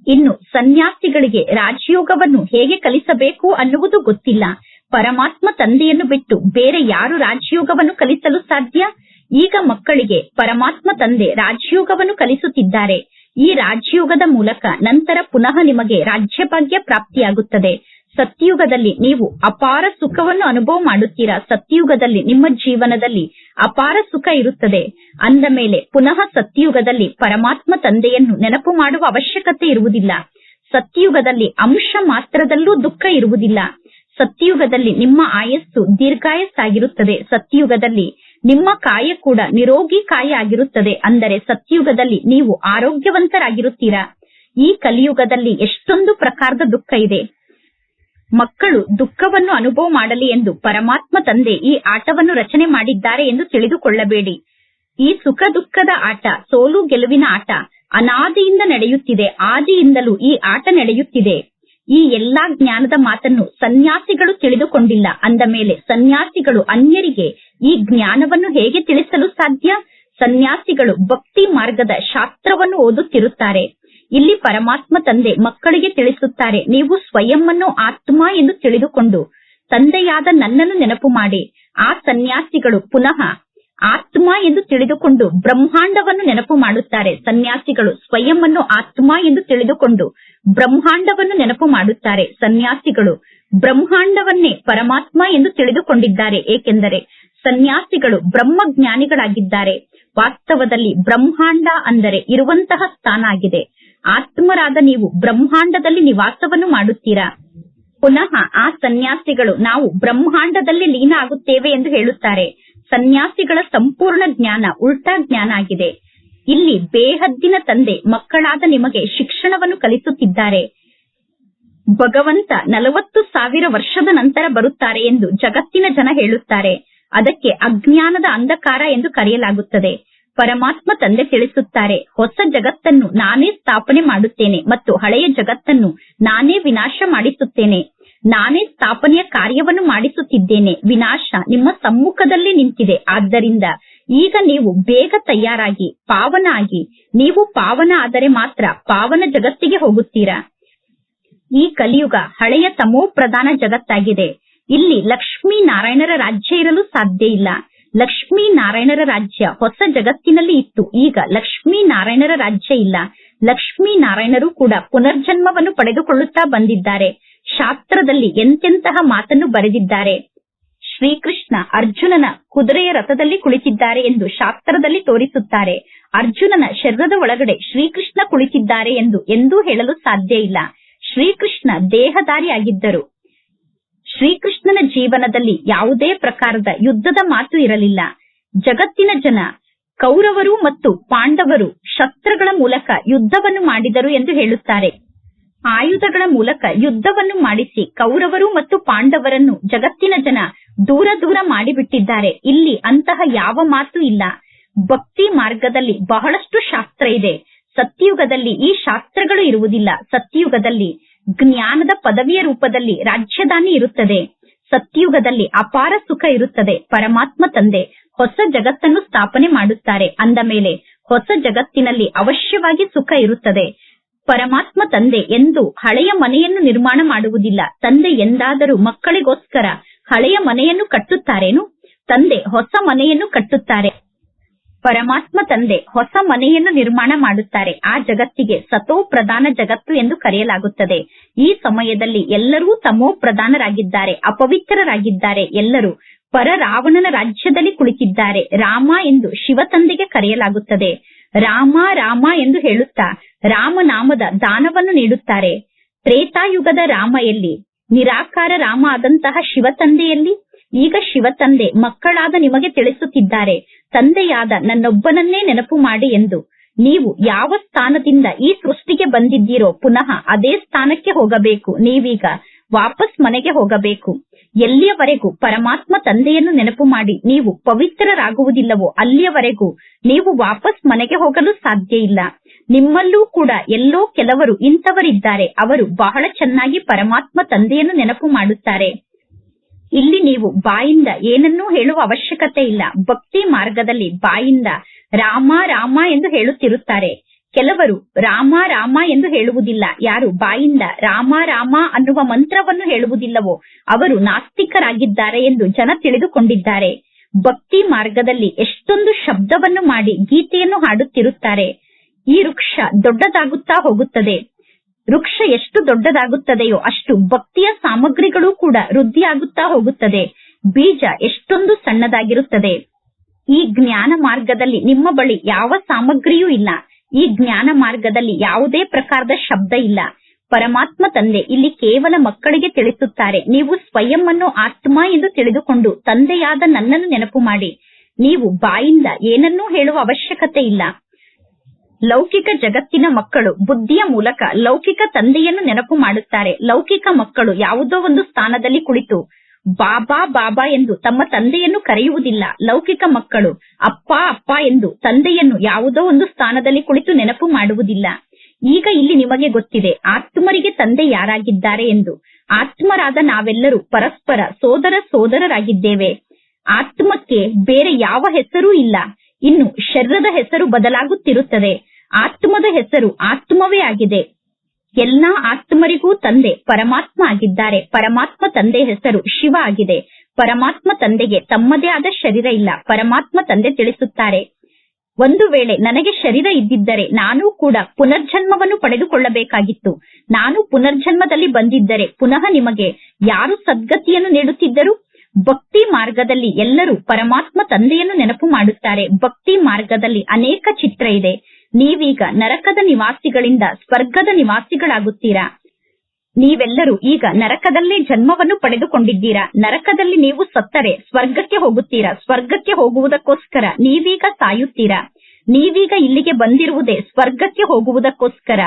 ಇನ್ನು ಸನ್ಯಾಸಿಗಳಿಗೆ ರಾಜಯೋಗವನ್ನು ಹೇಗೆ ಕಲಿಸಬೇಕು ಅನ್ನುವುದು ಗೊತ್ತಿಲ್ಲ. ಪರಮಾತ್ಮ ತಂದೆಯನ್ನು ಬಿಟ್ಟು ಬೇರೆ ಯಾರು ರಾಜಯೋಗವನ್ನು ಕಲಿಸಲು ಸಾಧ್ಯ? ಈಗ ಮಕ್ಕಳಿಗೆ ಪರಮಾತ್ಮ ತಂದೆ ರಾಜಯೋಗವನ್ನು ಕಲಿಸುತ್ತಿದ್ದಾರೆ. ಈ ರಾಜಯೋಗದ ಮೂಲಕ ನಂತರ ಪುನಃ ನಿಮಗೆ ರಾಜ್ಯಭಾಗ್ಯ ಪ್ರಾಪ್ತಿಯಾಗುತ್ತದೆ. ಸತ್ಯುಗದಲ್ಲಿ ನೀವು ಅಪಾರ ಸುಖವನ್ನು ಅನುಭವ ಮಾಡುತ್ತೀರಾ? ಸತ್ಯುಗದಲ್ಲಿ ನಿಮ್ಮ ಜೀವನದಲ್ಲಿ ಅಪಾರ ಸುಖ ಇರುತ್ತದೆ. ಅಂದ ಮೇಲೆ ಪುನಃ ಸತ್ಯುಗದಲ್ಲಿ ಪರಮಾತ್ಮ ತಂದೆಯನ್ನು ನೆನಪು ಮಾಡುವ ಅವಶ್ಯಕತೆ ಇರುವುದಿಲ್ಲ. ಸತ್ಯುಗದಲ್ಲಿ ಅಂಶ ಮಾತ್ರದಲ್ಲೂ ದುಃಖ ಇರುವುದಿಲ್ಲ. ಸತ್ಯುಗದಲ್ಲಿ ನಿಮ್ಮ ಆಯಸ್ಸು ದೀರ್ಘಾಯಸ್ಸಾಗಿರುತ್ತದೆ. ಸತ್ಯುಗದಲ್ಲಿ ನಿಮ್ಮ ಕಾಯ ಕೂಡ ನಿರೋಗಿ ಕಾಯ ಆಗಿರುತ್ತದೆ. ಅಂದರೆ ಸತ್ಯುಗದಲ್ಲಿ ನೀವು ಆರೋಗ್ಯವಂತರಾಗಿರುತ್ತೀರಾ? ಈ ಕಲಿಯುಗದಲ್ಲಿ ಎಷ್ಟೊಂದು ಪ್ರಕಾರದ ದುಃಖ ಇದೆ. ಮಕ್ಕಳು ದುಃಖವನ್ನು ಅನುಭವ ಮಾಡಲಿ ಎಂದು ಪರಮಾತ್ಮ ತಂದೆ ಈ ಆಟವನ್ನು ರಚನೆ ಮಾಡಿದ್ದಾರೆ ಎಂದು ತಿಳಿದುಕೊಳ್ಳಬೇಡಿ. ಈ ಸುಖ ದುಃಖದ ಆಟ, ಸೋಲು ಗೆಲುವಿನ ಆಟ, ಅನಾದಿಯಿಂದ ನಡೆಯುತ್ತಿದೆ, ಆದಿಯಿಂದಲೂ ಈ ಆಟ ನಡೆಯುತ್ತಿದೆ. ಈ ಎಲ್ಲಾ ಜ್ಞಾನದ ಮಾತನ್ನು ಸನ್ಯಾಸಿಗಳು ತಿಳಿದುಕೊಂಡಿಲ್ಲ. ಅಂದ ಮೇಲೆ ಸನ್ಯಾಸಿಗಳು ಅನ್ಯರಿಗೆ ಈ ಜ್ಞಾನವನ್ನು ಹೇಗೆ ತಿಳಿಸಲು ಸಾಧ್ಯ? ಸನ್ಯಾಸಿಗಳು ಭಕ್ತಿ ಮಾರ್ಗದ ಶಾಸ್ತ್ರವನ್ನು ಓದುತ್ತಿರುತ್ತಾರೆ. ಇಲ್ಲಿ ಪರಮಾತ್ಮ ತಂದೆ ಮಕ್ಕಳಿಗೆ ತಿಳಿಸುತ್ತಾರೆ, ನೀವು ಸ್ವಯಂನ್ನು ಆತ್ಮ ಎಂದು ತಿಳಿದುಕೊಂಡು ತಂದೆಯಾದ ನನ್ನನ್ನು ನೆನಪು ಮಾಡಿ. ಆ ಸನ್ಯಾಸಿಗಳು ಪುನಃ ಆತ್ಮ ಎಂದು ತಿಳಿದುಕೊಂಡು ಬ್ರಹ್ಮಾಂಡವನ್ನು ನೆನಪು ಮಾಡುತ್ತಾರೆ. ಸನ್ಯಾಸಿಗಳು ಸ್ವಯಂವನ್ನು ಆತ್ಮ ಎಂದು ತಿಳಿದುಕೊಂಡು ಬ್ರಹ್ಮಾಂಡವನ್ನು ನೆನಪು ಮಾಡುತ್ತಾರೆ. ಸನ್ಯಾಸಿಗಳು ಬ್ರಹ್ಮಾಂಡವನ್ನೇ ಪರಮಾತ್ಮ ಎಂದು ತಿಳಿದುಕೊಂಡಿದ್ದಾರೆ. ಏಕೆಂದರೆ ಸನ್ಯಾಸಿಗಳು ಬ್ರಹ್ಮ ಜ್ಞಾನಿಗಳಾಗಿದ್ದಾರೆ ವಾಸ್ತವದಲ್ಲಿ ಬ್ರಹ್ಮಾಂಡ ಅಂದರೆ ಇರುವಂತಹ ಸ್ಥಾನ ಆಗಿದೆ. ಆತ್ಮರಾದ ನೀವು ಬ್ರಹ್ಮಾಂಡದಲ್ಲಿ ನಿವಾಸವನ್ನು ಮಾಡುತ್ತೀರಾ? ಪುನಃ ಆ ಸನ್ಯಾಸಿಗಳು ನಾವು ಬ್ರಹ್ಮಾಂಡದಲ್ಲಿ ಲೀನ ಆಗುತ್ತೇವೆ ಎಂದು ಹೇಳುತ್ತಾರೆ. ಸನ್ಯಾಸಿಗಳ ಸಂಪೂರ್ಣ ಜ್ಞಾನ ಉಲ್ಟಾ ಜ್ಞಾನ ಆಗಿದೆ. ಇಲ್ಲಿ ಬೇಹದ್ದಿನ ತಂದೆ ಮಕ್ಕಳಾದ ನಿಮಗೆ ಶಿಕ್ಷಣವನ್ನು ಕಲಿಸುತ್ತಿದ್ದಾರೆ. ಭಗವಂತ ನಲವತ್ತು ಸಾವಿರ ವರ್ಷದ ನಂತರ ಬರುತ್ತಾರೆ ಎಂದು ಜಗತ್ತಿನ ಜನ ಹೇಳುತ್ತಾರೆ. ಅದಕ್ಕೆ ಅಜ್ಞಾನದ ಅಂಧಕಾರ ಎಂದು ಕರೆಯಲಾಗುತ್ತದೆ. ಪರಮಾತ್ಮ ತಂದೆ ತಿಳಿಸುತ್ತಾರೆ. ಹೊಸ ಜಗತ್ತನ್ನು ನಾನೇ ಸ್ಥಾಪನೆ ಮಾಡುತ್ತೇನೆ ಮತ್ತು ಹಳೆಯ ಜಗತ್ತನ್ನು ನಾನೇ ವಿನಾಶ ಮಾಡಿಸುತ್ತೇನೆ. ನಾನೇ ಸ್ಥಾಪನೆಯ ಕಾರ್ಯವನ್ನು ಮಾಡಿಸುತ್ತಿದ್ದೇನೆ. ವಿನಾಶ ನಿಮ್ಮ ಸಮ್ಮುಖದಲ್ಲಿ ನಿಂತಿದೆ. ಆದ್ದರಿಂದ ಈಗ ನೀವು ಬೇಗ ತಯಾರಾಗಿ ಪಾವನ ಆಗಿ ನೀವು ಪಾವನ ಆದರೆ ಮಾತ್ರ ಪಾವನ ಜಗತ್ತಿಗೆ ಹೋಗುತ್ತೀರಾ. ಈ ಕಲಿಯುಗ ಹಳೆಯ ತಮೋ ಪ್ರಧಾನ ಜಗತ್ತಾಗಿದೆ. ಇಲ್ಲಿ ಲಕ್ಷ್ಮೀ ನಾರಾಯಣರ ರಾಜ್ಯ ಇರಲು ಸಾಧ್ಯ ಇಲ್ಲ. ಲಕ್ಷ್ಮೀ ನಾರಾಯಣರ ರಾಜ್ಯ ಹೊಸ ಜಗತ್ತಿನಲ್ಲಿ ಇತ್ತು. ಈಗ ಲಕ್ಷ್ಮೀ ನಾರಾಯಣರ ರಾಜ್ಯ ಇಲ್ಲ. ಲಕ್ಷ್ಮೀನಾರಾಯಣರು ಕೂಡ ಪುನರ್ಜನ್ಮವನ್ನು ಪಡೆದುಕೊಳ್ಳುತ್ತಾ ಬಂದಿದ್ದಾರೆ. ಶಾಸ್ತ್ರದಲ್ಲಿ ಎಂತೆಂತಹ ಮಾತನ್ನು ಬರೆದಿದ್ದಾರೆ? ಶ್ರೀಕೃಷ್ಣ ಅರ್ಜುನನ ಕುದುರೆಯ ರಥದಲ್ಲಿ ಕುಳಿತಿದ್ದಾರೆ ಎಂದು ಶಾಸ್ತ್ರದಲ್ಲಿ ತೋರಿಸುತ್ತಾರೆ. ಅರ್ಜುನನ ಶರೀರದ ಒಳಗಡೆ ಶ್ರೀಕೃಷ್ಣ ಕುಳಿತಿದ್ದಾರೆ ಎಂದು ಎಂದೂ ಹೇಳಲು ಸಾಧ್ಯ ಇಲ್ಲ. ಶ್ರೀಕೃಷ್ಣ ದೇಹಧಾರಿಯಾಗಿದ್ದರು. ಶ್ರೀಕೃಷ್ಣನ ಜೀವನದಲ್ಲಿ ಯಾವುದೇ ಪ್ರಕಾರದ ಯುದ್ಧದ ಮಾತು ಇರಲಿಲ್ಲ. ಜಗತ್ತಿನ ಜನ ಕೌರವರು ಮತ್ತು ಪಾಂಡವರು ಶಸ್ತ್ರಗಳ ಮೂಲಕ ಯುದ್ಧವನ್ನು ಮಾಡಿದರು ಎಂದು ಹೇಳುತ್ತಾರೆ. ಆಯುಧಗಳ ಮೂಲಕ ಯುದ್ಧವನ್ನು ಮಾಡಿಸಿ ಕೌರವರು ಮತ್ತು ಪಾಂಡವರನ್ನು ಜಗತ್ತಿನ ಜನ ದೂರ ದೂರ ಮಾಡಿಬಿಟ್ಟಿದ್ದಾರೆ. ಇಲ್ಲಿ ಅಂತಹ ಯಾವ ಮಾತು ಇಲ್ಲ. ಭಕ್ತಿ ಮಾರ್ಗದಲ್ಲಿ ಬಹಳಷ್ಟು ಶಾಸ್ತ್ರ ಇದೆ. ಸತ್ಯಯುಗದಲ್ಲಿ ಈ ಶಾಸ್ತ್ರಗಳು ಇರುವುದಿಲ್ಲ. ಸತ್ಯುಗದಲ್ಲಿ ಜ್ಞಾನದ ಪದವಿಯ ರೂಪದಲ್ಲಿ ರಾಜ್ಯದಾನಿ ಇರುತ್ತದೆ. ಸತ್ಯುಗದಲ್ಲಿ ಅಪಾರ ಸುಖ ಇರುತ್ತದೆ. ಪರಮಾತ್ಮ ತಂದೆ ಹೊಸ ಜಗತ್ತನ್ನು ಸ್ಥಾಪನೆ ಮಾಡುತ್ತಾರೆ. ಅಂದ ಮೇಲೆ ಹೊಸ ಜಗತ್ತಿನಲ್ಲಿ ಅವಶ್ಯವಾಗಿ ಸುಖ ಇರುತ್ತದೆ. ಪರಮಾತ್ಮ ತಂದೆ ಎಂದು ಹಳೆಯ ಮನೆಯನ್ನು ನಿರ್ಮಾಣ ಮಾಡುವುದಿಲ್ಲ. ತಂದೆ ಎಂದಾದರೂ ಮಕ್ಕಳಿಗೋಸ್ಕರ ಹಳೆಯ ಮನೆಯನ್ನು ಕಟ್ಟುತ್ತಾರೇನು? ತಂದೆ ಹೊಸ ಮನೆಯನ್ನು ಕಟ್ಟುತ್ತಾರೆ. ಪರಮಾತ್ಮ ತಂದೆ ಹೊಸ ಮನೆಯನ್ನು ನಿರ್ಮಾಣ ಮಾಡುತ್ತಾರೆ. ಆ ಜಗತ್ತಿಗೆ ಸತೋ ಪ್ರಧಾನ ಜಗತ್ತು ಎಂದು ಕರೆಯಲಾಗುತ್ತದೆ. ಈ ಸಮಯದಲ್ಲಿ ಎಲ್ಲರೂ ತಮೋ ಪ್ರಧಾನರಾಗಿದ್ದಾರೆ, ಅಪವಿತ್ರರಾಗಿದ್ದಾರೆ, ಎಲ್ಲರೂ ಪರ ರಾವಣನ ರಾಜ್ಯದಲ್ಲಿ ಕುಳಿತಿದ್ದಾರೆ. ರಾಮ ಎಂದು ಶಿವ ತಂದೆಗೆ ಕರೆಯಲಾಗುತ್ತದೆ. ರಾಮ ರಾಮ ಎಂದು ಹೇಳುತ್ತಾ ರಾಮನಾಮದ ದಾನವನ್ನು ನೀಡುತ್ತಾರೆ. ತ್ರೇತಾಯುಗದ ರಾಮ ಎಲ್ಲಿ? ನಿರಾಕಾರ ರಾಮ ಆದಂತಹ ಶಿವ ತಂದೆಯಲ್ಲಿ? ಈಗ ಶಿವ ತಂದೆ ಮಕ್ಕಳಾದ ನಿಮಗೆ ತಿಳಿಸುತ್ತಿದ್ದಾರೆ. ತಂದೆಯಾದ ನನ್ನೊಬ್ಬನನ್ನೇ ನೆನಪು ಮಾಡಿ ಎಂದು. ನೀವು ಯಾವ ಸ್ಥಾನದಿಂದ ಈ ಸೃಷ್ಟಿಗೆ ಬಂದಿದ್ದೀರೋ ಪುನಃ ಅದೇ ಸ್ಥಾನಕ್ಕೆ ಹೋಗಬೇಕು. ನೀವೀಗ ವಾಪಸ್ ಮನೆಗೆ ಹೋಗಬೇಕು. ಎಲ್ಲಿಯವರೆಗೂ ಪರಮಾತ್ಮ ತಂದೆಯನ್ನು ನೆನಪು ಮಾಡಿ. ನೀವು ಪವಿತ್ರರಾಗುವುದಿಲ್ಲವೋ ಅಲ್ಲಿಯವರೆಗೂ ನೀವು ವಾಪಸ್ ಮನೆಗೆ ಹೋಗಲು ಸಾಧ್ಯ ಇಲ್ಲ. ನಿಮ್ಮಲ್ಲೂ ಕೂಡ ಎಲ್ಲೋ ಕೆಲವರು ಇಂಥವರಿದ್ದಾರೆ. ಅವರು ಬಹಳ ಚೆನ್ನಾಗಿ ಪರಮಾತ್ಮ ತಂದೆಯನ್ನು ನೆನಪು ಮಾಡುತ್ತಾರೆ. ಇಲ್ಲಿ ನೀವು ಬಾಯಿಂದ ಏನನ್ನೂ ಹೇಳುವ ಅವಶ್ಯಕತೆ ಇಲ್ಲ. ಭಕ್ತಿ ಮಾರ್ಗದಲ್ಲಿ ಬಾಯಿಂದ ರಾಮ ರಾಮ ಎಂದು ಹೇಳುತ್ತಿರುತ್ತಾರೆ. ಕೆಲವರು ರಾಮ ರಾಮ ಎಂದು ಹೇಳುವುದಿಲ್ಲ. ಯಾರು ಬಾಯಿಂದ ರಾಮ ರಾಮ ಅನ್ನುವ ಮಂತ್ರವನ್ನು ಹೇಳುವುದಿಲ್ಲವೋ ಅವರು ನಾಸ್ತಿಕರಾಗಿದ್ದಾರೆ ಎಂದು ಜನ ತಿಳಿದುಕೊಂಡಿದ್ದಾರೆ. ಭಕ್ತಿ ಮಾರ್ಗದಲ್ಲಿ ಎಷ್ಟೊಂದು ಶಬ್ದವನ್ನು ಮಾಡಿ ಗೀತೆಯನ್ನು ಹಾಡುತ್ತಿರುತ್ತಾರೆ. ಈ ವೃಕ್ಷ ದೊಡ್ಡದಾಗುತ್ತಾ ಹೋಗುತ್ತದೆ. ವೃಕ್ಷ ಎಷ್ಟು ದೊಡ್ಡದಾಗುತ್ತದೆಯೋ ಅಷ್ಟು ಭಕ್ತಿಯ ಸಾಮಗ್ರಿಗಳು ಕೂಡ ವೃದ್ಧಿಯಾಗುತ್ತಾ ಹೋಗುತ್ತದೆ. ಬೀಜ ಎಷ್ಟೊಂದು ಸಣ್ಣದಾಗಿರುತ್ತದೆ. ಈ ಜ್ಞಾನ ಮಾರ್ಗದಲ್ಲಿ ನಿಮ್ಮ ಬಳಿ ಯಾವ ಸಾಮಗ್ರಿಯೂ ಇಲ್ಲ. ಈ ಜ್ಞಾನ ಮಾರ್ಗದಲ್ಲಿ ಯಾವುದೇ ಪ್ರಕಾರದ ಶಬ್ದ ಇಲ್ಲ. ಪರಮಾತ್ಮ ತಂದೆ ಇಲ್ಲಿ ಕೇವಲ ಮಕ್ಕಳಿಗೆ ತಿಳಿಸುತ್ತಾರೆ. ನೀವು ಸ್ವಯಂ ಅನ್ನು ಆತ್ಮ ಎಂದು ತಿಳಿದುಕೊಂಡು ತಂದೆಯಾದ ನನ್ನನ್ನು ನೆನಪು ಮಾಡಿ. ನೀವು ಬಾಯಿಂದ ಏನನ್ನೂ ಹೇಳುವ ಅವಶ್ಯಕತೆ ಇಲ್ಲ. ಲೌಕಿಕ ಜಗತ್ತಿನ ಮಕ್ಕಳು ಬುದ್ಧಿಯ ಮೂಲಕ ಲೌಕಿಕ ತಂದೆಯನ್ನು ನೆನಪು ಮಾಡುತ್ತಾರೆ. ಲೌಕಿಕ ಮಕ್ಕಳು ಯಾವುದೋ ಒಂದು ಸ್ಥಾನದಲ್ಲಿ ಕುಳಿತು ಬಾಬಾ ಬಾಬಾ ಎಂದು ತಮ್ಮ ತಂದೆಯನ್ನು ಕರೆಯುವುದಿಲ್ಲ. ಲೌಕಿಕ ಮಕ್ಕಳು ಅಪ್ಪ ಅಪ್ಪ ಎಂದು ತಂದೆಯನ್ನು ಯಾವುದೋ ಒಂದು ಸ್ಥಾನದಲ್ಲಿ ಕುಳಿತು ನೆನಪು ಮಾಡುವುದಿಲ್ಲ. ಈಗ ಇಲ್ಲಿ ನಿಮಗೆ ಗೊತ್ತಿದೆ, ಆತ್ಮರಿಗೆ ತಂದೆ ಯಾರಾಗಿದ್ದಾರೆ ಎಂದು. ಆತ್ಮರಾದ ನಾವೆಲ್ಲರೂ ಪರಸ್ಪರ ಸೋದರ, ಸೋದರರಾಗಿದ್ದೇವೆ. ಆತ್ಮಕ್ಕೆ ಬೇರೆ ಯಾವ ಹೆಸರೂ ಇಲ್ಲ. ಇನ್ನು ಶರೀರದ ಹೆಸರು ಬದಲಾಗುತ್ತಿರುತ್ತದೆ. ಆತ್ಮದ ಹೆಸರು ಆತ್ಮವೇ ಆಗಿದೆ. ಎಲ್ಲಾ ಆತ್ಮರಿಗೂ ತಂದೆ ಪರಮಾತ್ಮ ಆಗಿದ್ದಾರೆ. ಪರಮಾತ್ಮ ತಂದೆ ಹೆಸರು ಶಿವ ಆಗಿದೆ. ಪರಮಾತ್ಮ ತಂದೆಗೆ ತಮ್ಮದೇ ಆದ ಶರೀರ ಇಲ್ಲ. ಪರಮಾತ್ಮ ತಂದೆ ತಿಳಿಸುತ್ತಾರೆ. ಒಂದು ವೇಳೆ ನನಗೆ ಶರೀರ ಇದ್ದಿದ್ದರೆ ನಾನು ಕೂಡ ಪುನರ್ಜನ್ಮವನ್ನು ಪಡೆದುಕೊಳ್ಳಬೇಕಾಗಿತ್ತು. ನಾನು ಪುನರ್ಜನ್ಮದಲ್ಲಿ ಬಂದಿದ್ದರೆ ಪುನಃ ನಿಮಗೆ ಯಾರು ಸದ್ಗತಿಯನ್ನು ನೀಡುತ್ತಿದ್ದರು? ಭಕ್ತಿ ಮಾರ್ಗದಲ್ಲಿ ಎಲ್ಲರೂ ಪರಮಾತ್ಮ ತಂದೆಯನ್ನು ನೆನಪು ಮಾಡುತ್ತಾರೆ. ಭಕ್ತಿ ಮಾರ್ಗದಲ್ಲಿ ಅನೇಕ ಚಿತ್ರ ಇದೆ. ನೀವೀಗ ನರಕದ ನಿವಾಸಿಗಳಿಂದ ಸ್ವರ್ಗದ ನಿವಾಸಿಗಳಾಗುತ್ತೀರಾ? ನೀವೆಲ್ಲರೂ ಈಗ ನರಕದಲ್ಲೇ ಜನ್ಮವನ್ನು ಪಡೆದುಕೊಂಡಿದ್ದೀರಾ? ನರಕದಲ್ಲಿ ನೀವು ಸತ್ತರೆ ಸ್ವರ್ಗಕ್ಕೆ ಹೋಗುತ್ತೀರಾ? ಸ್ವರ್ಗಕ್ಕೆ ಹೋಗುವುದಕ್ಕೋಸ್ಕರ ನೀವೀಗ ಸಾಯುತ್ತೀರಾ? ನೀವೀಗ ಇಲ್ಲಿಗೆ ಬಂದಿರುವುದೇ ಸ್ವರ್ಗಕ್ಕೆ ಹೋಗುವುದಕ್ಕೋಸ್ಕರ?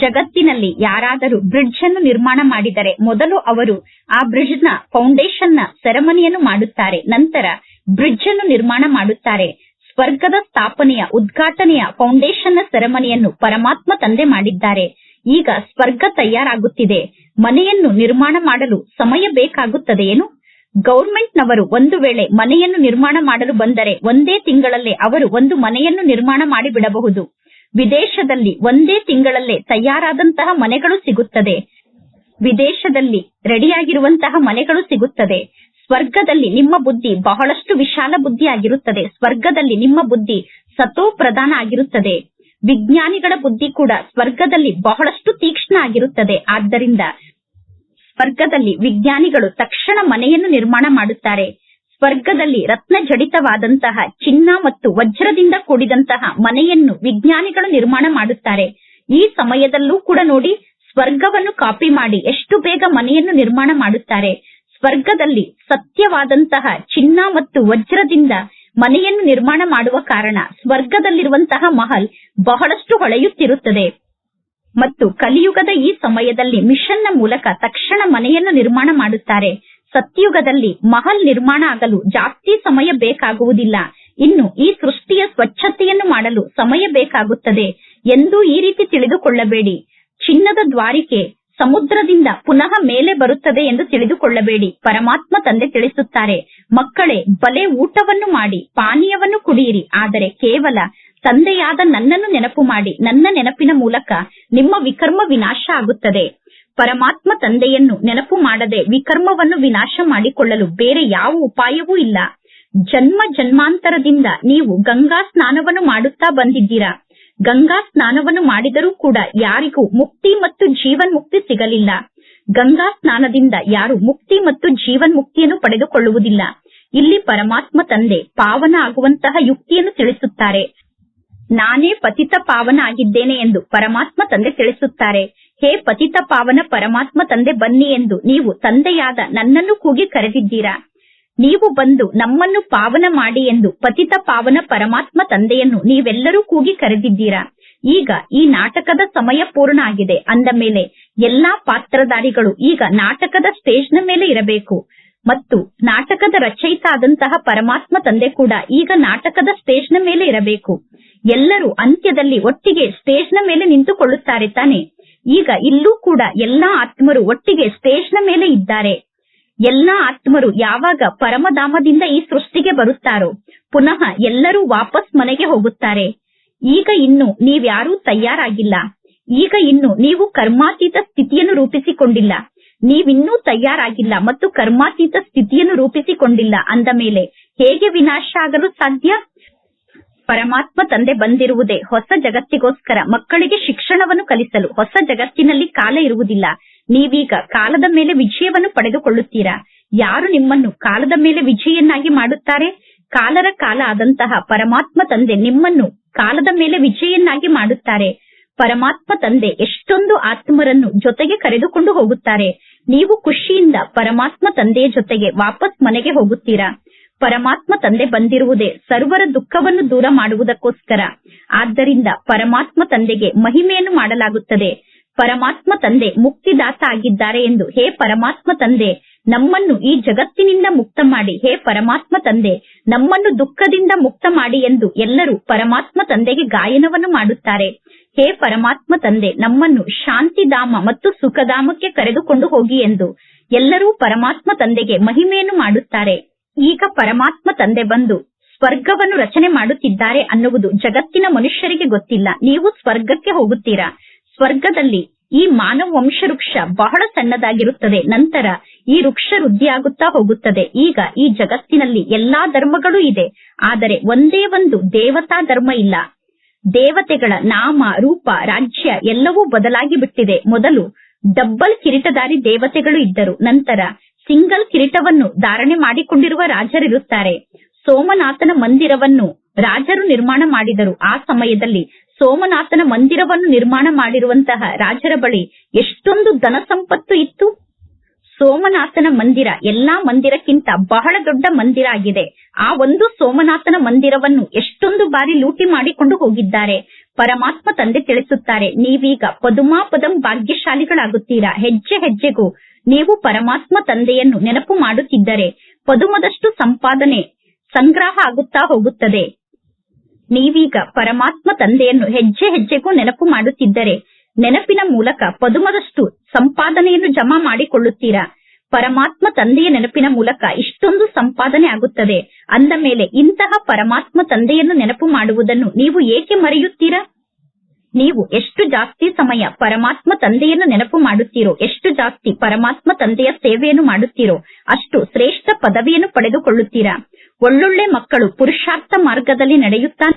ಜಗತ್ತಿನಲ್ಲಿ ಯಾರಾದರೂ ಬ್ರಿಡ್ಜ್ ಅನ್ನು ನಿರ್ಮಾಣ ಮಾಡಿದರೆ ಮೊದಲು ಅವರು ಆ ಬ್ರಿಡ್ಜ್ನ ಫೌಂಡೇಶನ್ನ ಸೆರೆಮನಿಯನ್ನು ಮಾಡುತ್ತಾರೆ, ನಂತರ ಬ್ರಿಡ್ಜ್ ಅನ್ನು ನಿರ್ಮಾಣ ಮಾಡುತ್ತಾರೆ. ಸ್ವರ್ಗದ ಸ್ಥಾಪನೆಯ, ಉದ್ಘಾಟನೆಯ ಫೌಂಡೇಶನ್ನ ಸೆರೆಮನಿಯನ್ನು ಪರಮಾತ್ಮ ತಂದೆ ಮಾಡಿದ್ದಾರೆ. ಈಗ ಸ್ವರ್ಗ ತಯಾರಾಗುತ್ತಿದೆ. ಮನೆಯನ್ನು ನಿರ್ಮಾಣ ಮಾಡಲು ಸಮಯ ಬೇಕಾಗುತ್ತದೆಯೇನು ಗೌರ್ಮೆಂಟ್ ನವರು ಒಂದು ವೇಳೆ ಮನೆಯನ್ನು ನಿರ್ಮಾಣ ಮಾಡಲು ಬಂದರೆ ಒಂದೇ ತಿಂಗಳಲ್ಲೇ ಅವರು ಒಂದು ಮನೆಯನ್ನು ನಿರ್ಮಾಣ ಮಾಡಿಬಿಡಬಹುದು. ವಿದೇಶದಲ್ಲಿ ಒಂದೇ ತಿಂಗಳಲ್ಲೇ ತಯಾರಾದಂತಹ ಮನೆಗಳು ಸಿಗುತ್ತದೆ. ವಿದೇಶದಲ್ಲಿ ರೆಡಿಯಾಗಿರುವಂತಹ ಮನೆಗಳು ಸಿಗುತ್ತದೆ. ಸ್ವರ್ಗದಲ್ಲಿ ನಿಮ್ಮ ಬುದ್ಧಿ ಬಹಳಷ್ಟು ವಿಶಾಲ ಬುದ್ಧಿ ಆಗಿರುತ್ತದೆ ಸ್ವರ್ಗದಲ್ಲಿ ನಿಮ್ಮ ಬುದ್ಧಿ ಸತೋ ಪ್ರಧಾನ ಆಗಿರುತ್ತದೆ. ವಿಜ್ಞಾನಿಗಳ ಬುದ್ಧಿ ಕೂಡ ಸ್ವರ್ಗದಲ್ಲಿ ಬಹಳಷ್ಟು ತೀಕ್ಷ್ಣ ಆಗಿರುತ್ತದೆ. ಆದ್ದರಿಂದ ಸ್ವರ್ಗದಲ್ಲಿ ವಿಜ್ಞಾನಿಗಳು ತಕ್ಷಣ ಮನೆಯನ್ನು ನಿರ್ಮಾಣ ಮಾಡುತ್ತಾರೆ. ಸ್ವರ್ಗದಲ್ಲಿ ರತ್ನ ಜಡಿತವಾದಂತಹ ಚಿನ್ನ ಮತ್ತು ವಜ್ರದಿಂದ ಕೂಡಿದಂತಹ ಮನೆಯನ್ನು ವಿಜ್ಞಾನಿಗಳು ನಿರ್ಮಾಣ ಮಾಡುತ್ತಾರೆ. ಈ ಸಮಯದಲ್ಲೂ ಕೂಡ ನೋಡಿ, ಸ್ವರ್ಗವನ್ನು ಕಾಪಿ ಮಾಡಿ ಎಷ್ಟು ಬೇಗ ಮನೆಯನ್ನು ನಿರ್ಮಾಣ ಮಾಡುತ್ತಾರೆ. ಸ್ವರ್ಗದಲ್ಲಿ ಸತ್ಯವಾದಂತಹ ಚಿನ್ನ ಮತ್ತು ವಜ್ರದಿಂದ ಮನೆಯನ್ನು ನಿರ್ಮಾಣ ಮಾಡುವ ಕಾರಣ ಸ್ವರ್ಗದಲ್ಲಿರುವಂತಹ ಮಹಲ್ ಬಹಳಷ್ಟು ಹೊಳೆಯುತ್ತಿರುತ್ತದೆ. ಮತ್ತು ಕಲಿಯುಗದ ಈ ಸಮಯದಲ್ಲಿ ಮಿಷನ್ನ ಮೂಲಕ ತಕ್ಷಣ ಮನೆಯನ್ನು ನಿರ್ಮಾಣ ಮಾಡುತ್ತಾರೆ. ಸತ್ಯುಗದಲ್ಲಿ ಮಹಲ್ ನಿರ್ಮಾಣ ಆಗಲು ಜಾಸ್ತಿ ಸಮಯ ಬೇಕಾಗುವುದಿಲ್ಲ. ಇನ್ನು ಈ ಸೃಷ್ಟಿಯ ಸ್ವಚ್ಛತೆಯನ್ನು ಮಾಡಲು ಸಮಯ ಬೇಕಾಗುತ್ತದೆ ಎಂದು ಈ ರೀತಿ ತಿಳಿದುಕೊಳ್ಳಬೇಡಿ. ಚಿನ್ನದ ದ್ವಾರಿಕೆ ಸಮುದ್ರದಿಂದ ಪುನಃ ಮೇಲೆ ಬರುತ್ತದೆ ಎಂದು ತಿಳಿದುಕೊಳ್ಳಬೇಡಿ, ಪರಮಾತ್ಮ ತಂದೆ ತಿಳಿಸುತ್ತಾರೆ. ಮಕ್ಕಳೇ, ಬಲೆ ಊಟವನ್ನು ಮಾಡಿ, ಪಾನೀಯವನ್ನು ಕುಡಿಯಿರಿ, ಆದರೆ ಕೇವಲ ತಂದೆಯಾದ ನನ್ನನ್ನು ನೆನಪು ಮಾಡಿ, ನನ್ನ ನೆನಪಿನ ಮೂಲಕ ನಿಮ್ಮ ವಿಕರ್ಮ ವಿನಾಶ ಆಗುತ್ತದೆ. ಪರಮಾತ್ಮ ತಂದೆಯನ್ನು ನೆನಪು ಮಾಡದೆ ವಿಕರ್ಮವನ್ನು ವಿನಾಶ ಮಾಡಿಕೊಳ್ಳಲು ಬೇರೆ ಯಾವ ಉಪಾಯವೂ ಇಲ್ಲ. ಜನ್ಮ ಜನ್ಮಾಂತರದಿಂದ ನೀವು ಗಂಗಾ ಸ್ನಾನವನ್ನು ಮಾಡುತ್ತಾ ಬಂದಿದ್ದೀರಾ? ಗಂಗಾ ಸ್ನಾನವನ್ನು ಮಾಡಿದರೂ ಕೂಡ ಯಾರಿಗೂ ಮುಕ್ತಿ ಮತ್ತು ಜೀವನ್ ಮುಕ್ತಿ ಸಿಗಲಿಲ್ಲ. ಗಂಗಾ ಸ್ನಾನದಿಂದ ಯಾರು ಮುಕ್ತಿ ಮತ್ತು ಜೀವನ್ ಮುಕ್ತಿಯನ್ನು ಪಡೆದುಕೊಳ್ಳುವುದಿಲ್ಲ. ಇಲ್ಲಿ ಪರಮಾತ್ಮ ತಂದೆ ಪಾವನ ಆಗುವಂತಹ ಯುಕ್ತಿಯನ್ನು ತಿಳಿಸುತ್ತಾರೆ. ನಾನೇ ಪತಿತ ಪಾವನ ಆಗಿದ್ದೇನೆ ಎಂದು ಪರಮಾತ್ಮ ತಂದೆ ತಿಳಿಸುತ್ತಾರೆ. ಹೇ ಪತಿತ ಪಾವನ ಪರಮಾತ್ಮ ತಂದೆ ಬನ್ನಿ ಎಂದು ನೀವು ತಂದೆಯಾದ ನನ್ನನ್ನು ಕೂಗಿ ಕರೆದಿದ್ದೀರಾ? ನೀವು ಬಂದು ನಮ್ಮನ್ನು ಪಾವನ ಮಾಡಿ ಎಂದು ಪತಿತ ಪಾವನ ಪರಮಾತ್ಮ ತಂದೆಯನ್ನು ನೀವೆಲ್ಲರೂ ಕೂಗಿ ಕರೆದಿದ್ದೀರಾ? ಈಗ ಈ ನಾಟಕದ ಸಮಯ ಪೂರ್ಣ ಆಗಿದೆ. ಅಂದ ಮೇಲೆ ಎಲ್ಲಾ ಪಾತ್ರಧಾರಿಗಳು ಈಗ ನಾಟಕದ ಸ್ಟೇಜ್ನ ಮೇಲೆ ಇರಬೇಕು. ಮತ್ತು ನಾಟಕದ ರಚಯಿತ ಆದಂತಹ ಪರಮಾತ್ಮ ತಂದೆ ಕೂಡ ಈಗ ನಾಟಕದ ಸ್ಟೇಜ್ನ ಮೇಲೆ ಇರಬೇಕು. ಎಲ್ಲರೂ ಅಂತ್ಯದಲ್ಲಿ ಒಟ್ಟಿಗೆ ಸ್ಟೇಜ್ನ ಮೇಲೆ ನಿಂತುಕೊಳ್ಳುತ್ತಾರೆ ತಾನೆ. ಈಗ ಇಲ್ಲೂ ಕೂಡ ಎಲ್ಲಾ ಆತ್ಮರು ಒಟ್ಟಿಗೆ ಸ್ಟೇಜ್ನ ಮೇಲೆ ಇದ್ದಾರೆ. ಎಲ್ಲಾ ಆತ್ಮರು ಯಾವಾಗ ಪರಮಧಾಮದಿಂದ ಈ ಸೃಷ್ಟಿಗೆ ಬರುತ್ತಾರೋ, ಪುನಃ ಎಲ್ಲರೂ ವಾಪಸ್ ಮನೆಗೆ ಹೋಗುತ್ತಾರೆ. ಈಗ ಇನ್ನು ನೀವ್ಯಾರೂ ತಯಾರಾಗಿಲ್ಲ. ಈಗ ಇನ್ನು ನೀವು ಕರ್ಮಾತೀತ ಸ್ಥಿತಿಯನ್ನು ರೂಪಿಸಿಕೊಂಡಿಲ್ಲ. ನೀವಿನ್ನೂ ತಯಾರಾಗಿಲ್ಲ ಮತ್ತು ಕರ್ಮಾತೀತ ಸ್ಥಿತಿಯನ್ನು ರೂಪಿಸಿಕೊಂಡಿಲ್ಲ ಅಂದ ಮೇಲೆ ಹೇಗೆ ವಿನಾಶ ಆಗಲು ಸಾಧ್ಯ? ಪರಮಾತ್ಮ ತಂದೆ ಬಂದಿರುವುದೇ ಹೊಸ ಜಗತ್ತಿಗೋಸ್ಕರ ಮಕ್ಕಳಿಗೆ ಶಿಕ್ಷಣವನ್ನು ಕಲಿಸಲು ಹೊಸ ಜಗತ್ತಿನಲ್ಲಿ ಕಾಲ ಇರುವುದಿಲ್ಲ. ನೀವೀಗ ಕಾಲದ ಮೇಲೆ ವಿಜಯವನ್ನು ಪಡೆದುಕೊಳ್ಳುತ್ತೀರಾ? ಯಾರು ನಿಮ್ಮನ್ನು ಕಾಲದ ಮೇಲೆ ವಿಜಯನ್ನಾಗಿ ಮಾಡುತ್ತಾರೆ? ಕಾಲರ ಕಾಲ ಆದಂತಹ ಪರಮಾತ್ಮ ತಂದೆ ನಿಮ್ಮನ್ನು ಕಾಲದ ಮೇಲೆ ವಿಜಯನ್ನಾಗಿ ಮಾಡುತ್ತಾರೆ. ಪರಮಾತ್ಮ ತಂದೆ ಎಷ್ಟೊಂದು ಆತ್ಮರನ್ನು ಜೊತೆಗೆ ಕರೆದುಕೊಂಡು ಹೋಗುತ್ತಾರೆ. ನೀವು ಖುಷಿಯಿಂದ ಪರಮಾತ್ಮ ತಂದೆಯ ಜೊತೆಗೆ ವಾಪಸ್ ಮನೆಗೆ ಹೋಗುತ್ತೀರಾ? ಪರಮಾತ್ಮ ತಂದೆ ಬಂದಿರುವುದೇ ಸರ್ವರ ದುಃಖವನ್ನು ದೂರ ಮಾಡುವುದಕ್ಕೋಸ್ಕರ. ಆದ್ದರಿಂದ ಪರಮಾತ್ಮ ತಂದೆಗೆ ಮಹಿಮೆಯನ್ನು ಮಾಡಲಾಗುತ್ತದೆ. ಪರಮಾತ್ಮ ತಂದೆ ಮುಕ್ತಿದಾತ ಆಗಿದ್ದಾರೆ ಎಂದು ಹೇ ಪರಮಾತ್ಮ ತಂದೆ, ನಮ್ಮನ್ನು ಈ ಜಗತ್ತಿನಿಂದ ಮುಕ್ತ ಮಾಡಿ. ಹೇ ಪರಮಾತ್ಮ ತಂದೆ, ನಮ್ಮನ್ನು ದುಃಖದಿಂದ ಮುಕ್ತ ಮಾಡಿ ಎಂದು ಎಲ್ಲರೂ ಪರಮಾತ್ಮ ತಂದೆಗೆ ಗಾಯನವನ್ನು ಮಾಡುತ್ತಾರೆ. ಹೇ ಪರಮಾತ್ಮ ತಂದೆ, ನಮ್ಮನ್ನು ಶಾಂತಿಧಾಮ ಮತ್ತು ಸುಖಧಾಮಕ್ಕೆ ಕರೆದುಕೊಂಡು ಹೋಗಿ ಎಂದು ಎಲ್ಲರೂ ಪರಮಾತ್ಮ ತಂದೆಗೆ ಮಹಿಮೆಯನ್ನು ಮಾಡುತ್ತಾರೆ. ಈಗ ಪರಮಾತ್ಮ ತಂದೆ ಬಂದು ಸ್ವರ್ಗವನ್ನು ರಚನೆ ಮಾಡುತ್ತಿದ್ದಾರೆ ಅನ್ನುವುದು ಜಗತ್ತಿನ ಮನುಷ್ಯರಿಗೆ ಗೊತ್ತಿಲ್ಲ. ನೀವು ಸ್ವರ್ಗಕ್ಕೆ ಹೋಗುತ್ತೀರಾ? ಸ್ವರ್ಗದಲ್ಲಿ ಈ ಮಾನವ ವಂಶ ವೃಕ್ಷ ಬಹಳ ಸಣ್ಣದಾಗಿರುತ್ತದೆ. ನಂತರ ಈ ವೃಕ್ಷ ವೃದ್ಧಿಯಾಗುತ್ತಾ ಹೋಗುತ್ತದೆ. ಈಗ ಈ ಜಗತ್ತಿನಲ್ಲಿ ಎಲ್ಲಾ ಧರ್ಮಗಳು ಇದೆ. ಆದರೆ ಒಂದೇ ಒಂದು ದೇವತಾ ಧರ್ಮ ಇಲ್ಲ. ದೇವತೆಗಳ ನಾಮ, ರೂಪ, ರಾಜ್ಯ ಎಲ್ಲವೂ ಬದಲಾಗಿ ಬಿಟ್ಟಿದೆ ಮೊದಲು ಡಬ್ಬಲ್ ಕಿರೀಟಧಾರಿ ದೇವತೆಗಳು ಇದ್ದರು. ನಂತರ ಸಿಂಗಲ್ ಕಿರೀಟವನ್ನು ಧಾರಣೆ ಮಾಡಿಕೊಂಡಿರುವ ರಾಜರಿರುತ್ತಾರೆ. ಸೋಮನಾಥನ ಮಂದಿರವನ್ನು ರಾಜರು ನಿರ್ಮಾಣ ಮಾಡಿದರು. ಆ ಸಮಯದಲ್ಲಿ ಸೋಮನಾಥನ ಮಂದಿರವನ್ನು ನಿರ್ಮಾಣ ಮಾಡಿರುವಂತಹ ರಾಜರ ಬಳಿ ಎಷ್ಟೊಂದು ಧನ ಸಂಪತ್ತು ಇತ್ತು. ಸೋಮನಾಥನ ಮಂದಿರ ಎಲ್ಲಾ ಮಂದಿರಕ್ಕಿಂತ ಬಹಳ ದೊಡ್ಡ ಮಂದಿರ ಆಗಿದೆ. ಆ ಒಂದು ಸೋಮನಾಥನ ಮಂದಿರವನ್ನು ಎಷ್ಟೊಂದು ಬಾರಿ ಲೂಟಿ ಮಾಡಿಕೊಂಡು ಹೋಗಿದ್ದಾರೆ. ಪರಮಾತ್ಮ ತಂದೆ ತಿಳಿಸುತ್ತಾರೆ, ನೀವೀಗ ಪದುಮಾಪದಂ ಭಾಗ್ಯಶಾಲಿಗಳಾಗುತ್ತೀರಾ. ಹೆಜ್ಜೆ ಹೆಜ್ಜೆಗೂ ನೀವು ಪರಮಾತ್ಮ ತಂದೆಯನ್ನು ನೆನಪು ಮಾಡುತ್ತಿದ್ದರೆ ಪದುಮದಷ್ಟು ಸಂಪಾದನೆ ಸಂಗ್ರಹ ಆಗುತ್ತಾ ಹೋಗುತ್ತದೆ. ನೀವೀಗ ಪರಮಾತ್ಮ ತಂದೆಯನ್ನು ಹೆಜ್ಜೆ ಹೆಜ್ಜೆಗೂ ನೆನಪು ಮಾಡುತ್ತಿದ್ದರೆ ನೆನಪಿನ ಮೂಲಕ ಪದುಮದಷ್ಟು ಸಂಪಾದನೆಯನ್ನು ಜಮಾ ಮಾಡಿಕೊಳ್ಳುತ್ತೀರಾ? ಪರಮಾತ್ಮ ತಂದೆಯ ನೆನಪಿನ ಮೂಲಕ ಇಷ್ಟೊಂದು ಸಂಪಾದನೆ ಆಗುತ್ತದೆ. ಅಂದ ಮೇಲೆ ಇಂತಹ ಪರಮಾತ್ಮ ತಂದೆಯನ್ನು ನೆನಪು ಮಾಡುವುದನ್ನು ನೀವು ಏಕೆ ಮರೆಯುತ್ತೀರಾ? ನೀವು ಎಷ್ಟು ಜಾಸ್ತಿ ಸಮಯ ಪರಮಾತ್ಮ ತಂದೆಯನ್ನು ನೆನಪು ಮಾಡುತ್ತೀರೋ, ಎಷ್ಟು ಜಾಸ್ತಿ ಪರಮಾತ್ಮ ತಂದೆಯ ಸೇವೆಯನ್ನು ಮಾಡುತ್ತೀರೋ, ಅಷ್ಟು ಶ್ರೇಷ್ಠ ಪದವಿಯನ್ನು ಪಡೆದುಕೊಳ್ಳುತ್ತೀರಾ? ಒಳ್ಳೊಳ್ಳೆ ಮಕ್ಕಳು ಪುರುಷಾರ್ಥ ಮಾರ್ಗದಲ್ಲಿ ನಡೆಯುತ್ತಾ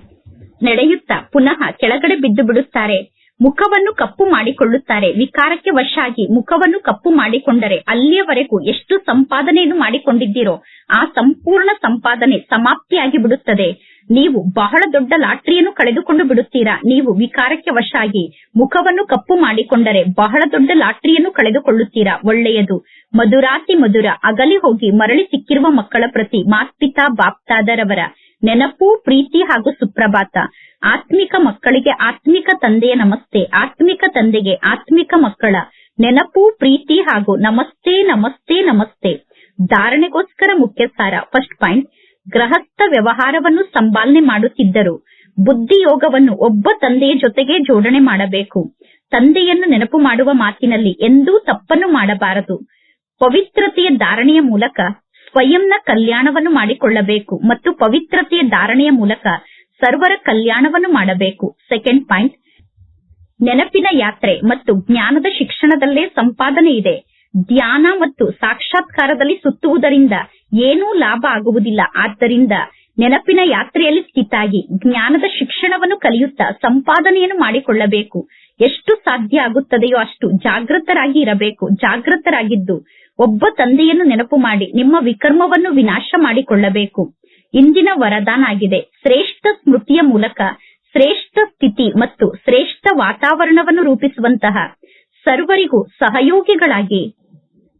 ನಡೆಯುತ್ತಾ ಪುನಃ ಕೆಳಗಡೆ ಬಿದ್ದು ಬಿಡುತ್ತಾರೆ. ಮುಖವನ್ನು ಕಪ್ಪು ಮಾಡಿಕೊಳ್ಳುತ್ತಾರೆ. ವಿಕಾರಕ್ಕೆ ವಶಾಗಿ ಮುಖವನ್ನು ಕಪ್ಪು ಮಾಡಿಕೊಂಡರೆ ಅಲ್ಲಿಯವರೆಗೂ ಎಷ್ಟು ಸಂಪಾದನೆಯನ್ನು ಮಾಡಿಕೊಂಡಿದ್ದೀರೋ, ಆ ಸಂಪೂರ್ಣ ಸಂಪಾದನೆ ಸಮಾಪ್ತಿಯಾಗಿ ಬಿಡುತ್ತದೆ ನೀವು ಬಹಳ ದೊಡ್ಡ ಲಾಟ್ರಿಯನ್ನು ಕಳೆದುಕೊಂಡು ಬಿಡುತ್ತೀರಾ? ನೀವು ವಿಕಾರಕ್ಕೆ ವಶಾಗಿ ಮುಖವನ್ನು ಕಪ್ಪು ಮಾಡಿಕೊಂಡರೆ ಬಹಳ ದೊಡ್ಡ ಲಾಟ್ರಿಯನ್ನು ಕಳೆದುಕೊಳ್ಳುತ್ತೀರಾ? ಒಳ್ಳೆಯದು. ಮಧುರಾತಿ ಮಧುರ, ಅಗಲಿ ಹೋಗಿ ಮರಳಿ ಸಿಕ್ಕಿರುವ ಮಕ್ಕಳ ಪ್ರತಿ ಮಾತ್ಪಿತಾ ಬಾಪ್ತಾದರವರ ನೆನಪು, ಪ್ರೀತಿ ಹಾಗೂ ಸುಪ್ರಭಾತ. ಆತ್ಮಿಕ ಮಕ್ಕಳಿಗೆ ಆತ್ಮಿಕ ತಂದೆಯ ನಮಸ್ತೆ, ಆತ್ಮಿಕ ತಂದೆಗೆ ಆತ್ಮಿಕ ಮಕ್ಕಳ ನೆನಪು, ಪ್ರೀತಿ ಹಾಗೂ ನಮಸ್ತೆ ನಮಸ್ತೆ ನಮಸ್ತೆ. ಧಾರಣೆಗೋಸ್ಕರ ಮುಖ್ಯ ಸಾರ ಫಸ್ಟ್ ಪಾಯಿಂಟ್. ಗೃಹಸ್ಥ ವ್ಯವಹಾರವನ್ನು ಸಂಭಾಲನೆ ಮಾಡುತ್ತಿದ್ದರು. ಬುದ್ಧಿಯೋಗವನ್ನು ಒಬ್ಬ ತಂದೆಯ ಜೊತೆಗೆ ಜೋಡಣೆ ಮಾಡಬೇಕು. ತಂದೆಯನ್ನು ನೆನಪು ಮಾಡುವ ಮಾತಿನಲ್ಲಿ ಎಂದೂ ತಪ್ಪನ್ನು ಮಾಡಬಾರದು. ಪವಿತ್ರತೆಯ ಧಾರಣೆಯ ಮೂಲಕ ಸ್ವಯಂನ ಕಲ್ಯಾಣವನ್ನು ಮಾಡಿಕೊಳ್ಳಬೇಕು ಮತ್ತು ಪವಿತ್ರತೆಯ ಧಾರಣೆಯ ಮೂಲಕ ಸರ್ವರ ಕಲ್ಯಾಣವನ್ನು ಮಾಡಬೇಕು. ಸೆಕೆಂಡ್ ಪಾಯಿಂಟ್, ನೆನಪಿನ ಯಾತ್ರೆ ಮತ್ತು ಜ್ಞಾನದ ಶಿಕ್ಷಣದಲ್ಲೇ ಸಂಪಾದನೆ ಇದೆ. ಧ್ಯಾನ ಮತ್ತು ಸಾಕ್ಷಾತ್ಕಾರದಲ್ಲಿ ಸುತ್ತುವುದರಿಂದ ಏನೂ ಲಾಭ ಆಗುವುದಿಲ್ಲ. ಆದ್ದರಿಂದ ನೆನಪಿನ ಯಾತ್ರೆಯಲ್ಲಿ ಸ್ಥಿತಾಗಿ ಜ್ಞಾನದ ಶಿಕ್ಷಣವನ್ನು ಕಲಿಯುತ್ತಾ ಸಂಪಾದನೆಯನ್ನು ಮಾಡಿಕೊಳ್ಳಬೇಕು. ಎಷ್ಟು ಸಾಧ್ಯ ಆಗುತ್ತದೆಯೋ ಅಷ್ಟು ಜಾಗೃತರಾಗಿ ಇರಬೇಕು. ಜಾಗೃತರಾಗಿದ್ದು ಒಬ್ಬ ತಂದೆಯನ್ನು ನೆನಪು ಮಾಡಿ ನಿಮ್ಮ ವಿಕರ್ಮವನ್ನು ವಿನಾಶ ಮಾಡಿಕೊಳ್ಳಬೇಕು. ಇಂದಿನ ವರದಾನ ಆಗಿದೆ. ಶ್ರೇಷ್ಠ ಸ್ಮೃತಿಯ ಮೂಲಕ ಶ್ರೇಷ್ಠ ಸ್ಥಿತಿ ಮತ್ತು ಶ್ರೇಷ್ಠ ವಾತಾವರಣವನ್ನು ರೂಪಿಸುವಂತಹ ಸರ್ವರಿಗೂ ಸಹಯೋಗಿಗಳಾಗಿ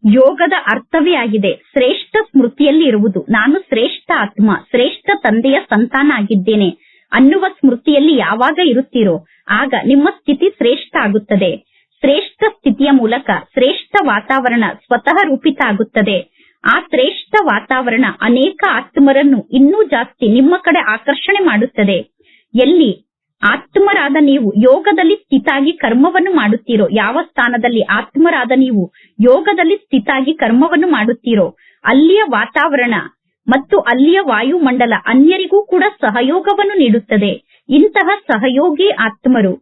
ಯೋಗದ ಅರ್ಥವೇ ಆಗಿದೆ. ಶ್ರೇಷ್ಠ ಸ್ಮೃತಿಯಲ್ಲಿ ಇರುವುದು ನಾನು ಶ್ರೇಷ್ಠ ಆತ್ಮ, ಶ್ರೇಷ್ಠ ತಂದೆಯ ಸಂತಾನ ಆಗಿದ್ದೇನೆ. ಅನ್ನುವ ಸ್ಮೃತಿಯಲ್ಲಿ ಯಾವಾಗ ಇರುತ್ತೀರೋ, ಆಗ ನಿಮ್ಮ ಸ್ಥಿತಿ ಶ್ರೇಷ್ಠ ಆಗುತ್ತದೆ. ಶ್ರೇಷ್ಠ ಸ್ಥಿತಿಯ ಮೂಲಕ ಶ್ರೇಷ್ಠ ವಾತಾವರಣ ಸ್ವತಃ ರೂಪಿತ ಆಗುತ್ತದೆ. ಆ ಶ್ರೇಷ್ಠ ವಾತಾವರಣ ಅನೇಕ ಆತ್ಮರನ್ನು ಇನ್ನೂ ಜಾಸ್ತಿ ನಿಮ್ಮ ಕಡೆ ಆಕರ್ಷಣೆ ಮಾಡುತ್ತದೆ. ಎಲ್ಲಿ ಆತ್ಮರಾದ ನೀವು ಯೋಗದಲ್ಲಿ ಸ್ಥಿತಾಗಿ ಕರ್ಮವನ್ನು ಮಾಡುತ್ತೀರೋ? ಯಾವ ಸ್ಥಾನದಲ್ಲಿ ಆತ್ಮರಾದ ನೀವು ಯೋಗದಲ್ಲಿ ಸ್ಥಿತಾಗಿ ಕರ್ಮವನ್ನು ಮಾಡುತ್ತೀರೋ? ಅಲ್ಲಿಯ ವಾತಾವರಣ ಮತ್ತು ಅಲ್ಲಿಯ ವಾಯುಮಂಡಲ ಅನ್ಯರಿಗೂ ಕೂಡ ಸಹಯೋಗವನ್ನು ನೀಡುತ್ತದೆ. ಇಂತಹ ಸಹಯೋಗಿ ಆತ್ಮರು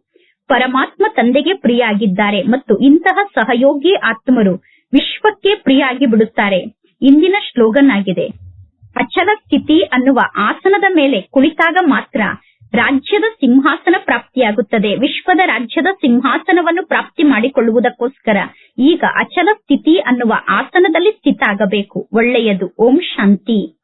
ಪರಮಾತ್ಮ ತಂದೆಗೆ ಪ್ರಿಯಾಗಿದ್ದಾರೆ ಮತ್ತು ಇಂತಹ ಸಹಯೋಗಿ ಆತ್ಮರು ವಿಶ್ವಕ್ಕೆ ಪ್ರಿಯಾಗಿ ಬಿಡುತ್ತಾರೆ. ಇಂದಿನ ಸ್ಲೋಗನ್ ಆಗಿದೆ ಅಚಲ ಸ್ಥಿತಿ ಅನ್ನುವ ಆಸನದ ಮೇಲೆ ಕುಳಿತಾಗ ಮಾತ್ರ ರಾಜ್ಯದ ಸಿಂಹಾಸನ ಪ್ರಾಪ್ತಿಯಾಗುತ್ತದೆ. ವಿಶ್ವದ ರಾಜ್ಯದ ಸಿಂಹಾಸನವನ್ನು ಪ್ರಾಪ್ತಿ ಮಾಡಿಕೊಳ್ಳುವುದಕ್ಕೋಸ್ಕರ ಈಗ ಅಚಲ ಸ್ಥಿತಿ ಅನ್ನುವ ಆಸನದಲ್ಲಿ ಸ್ಥಿತಾಗಬೇಕು. ಒಳ್ಳೆಯದು. ಓಂ ಶಾಂತಿ.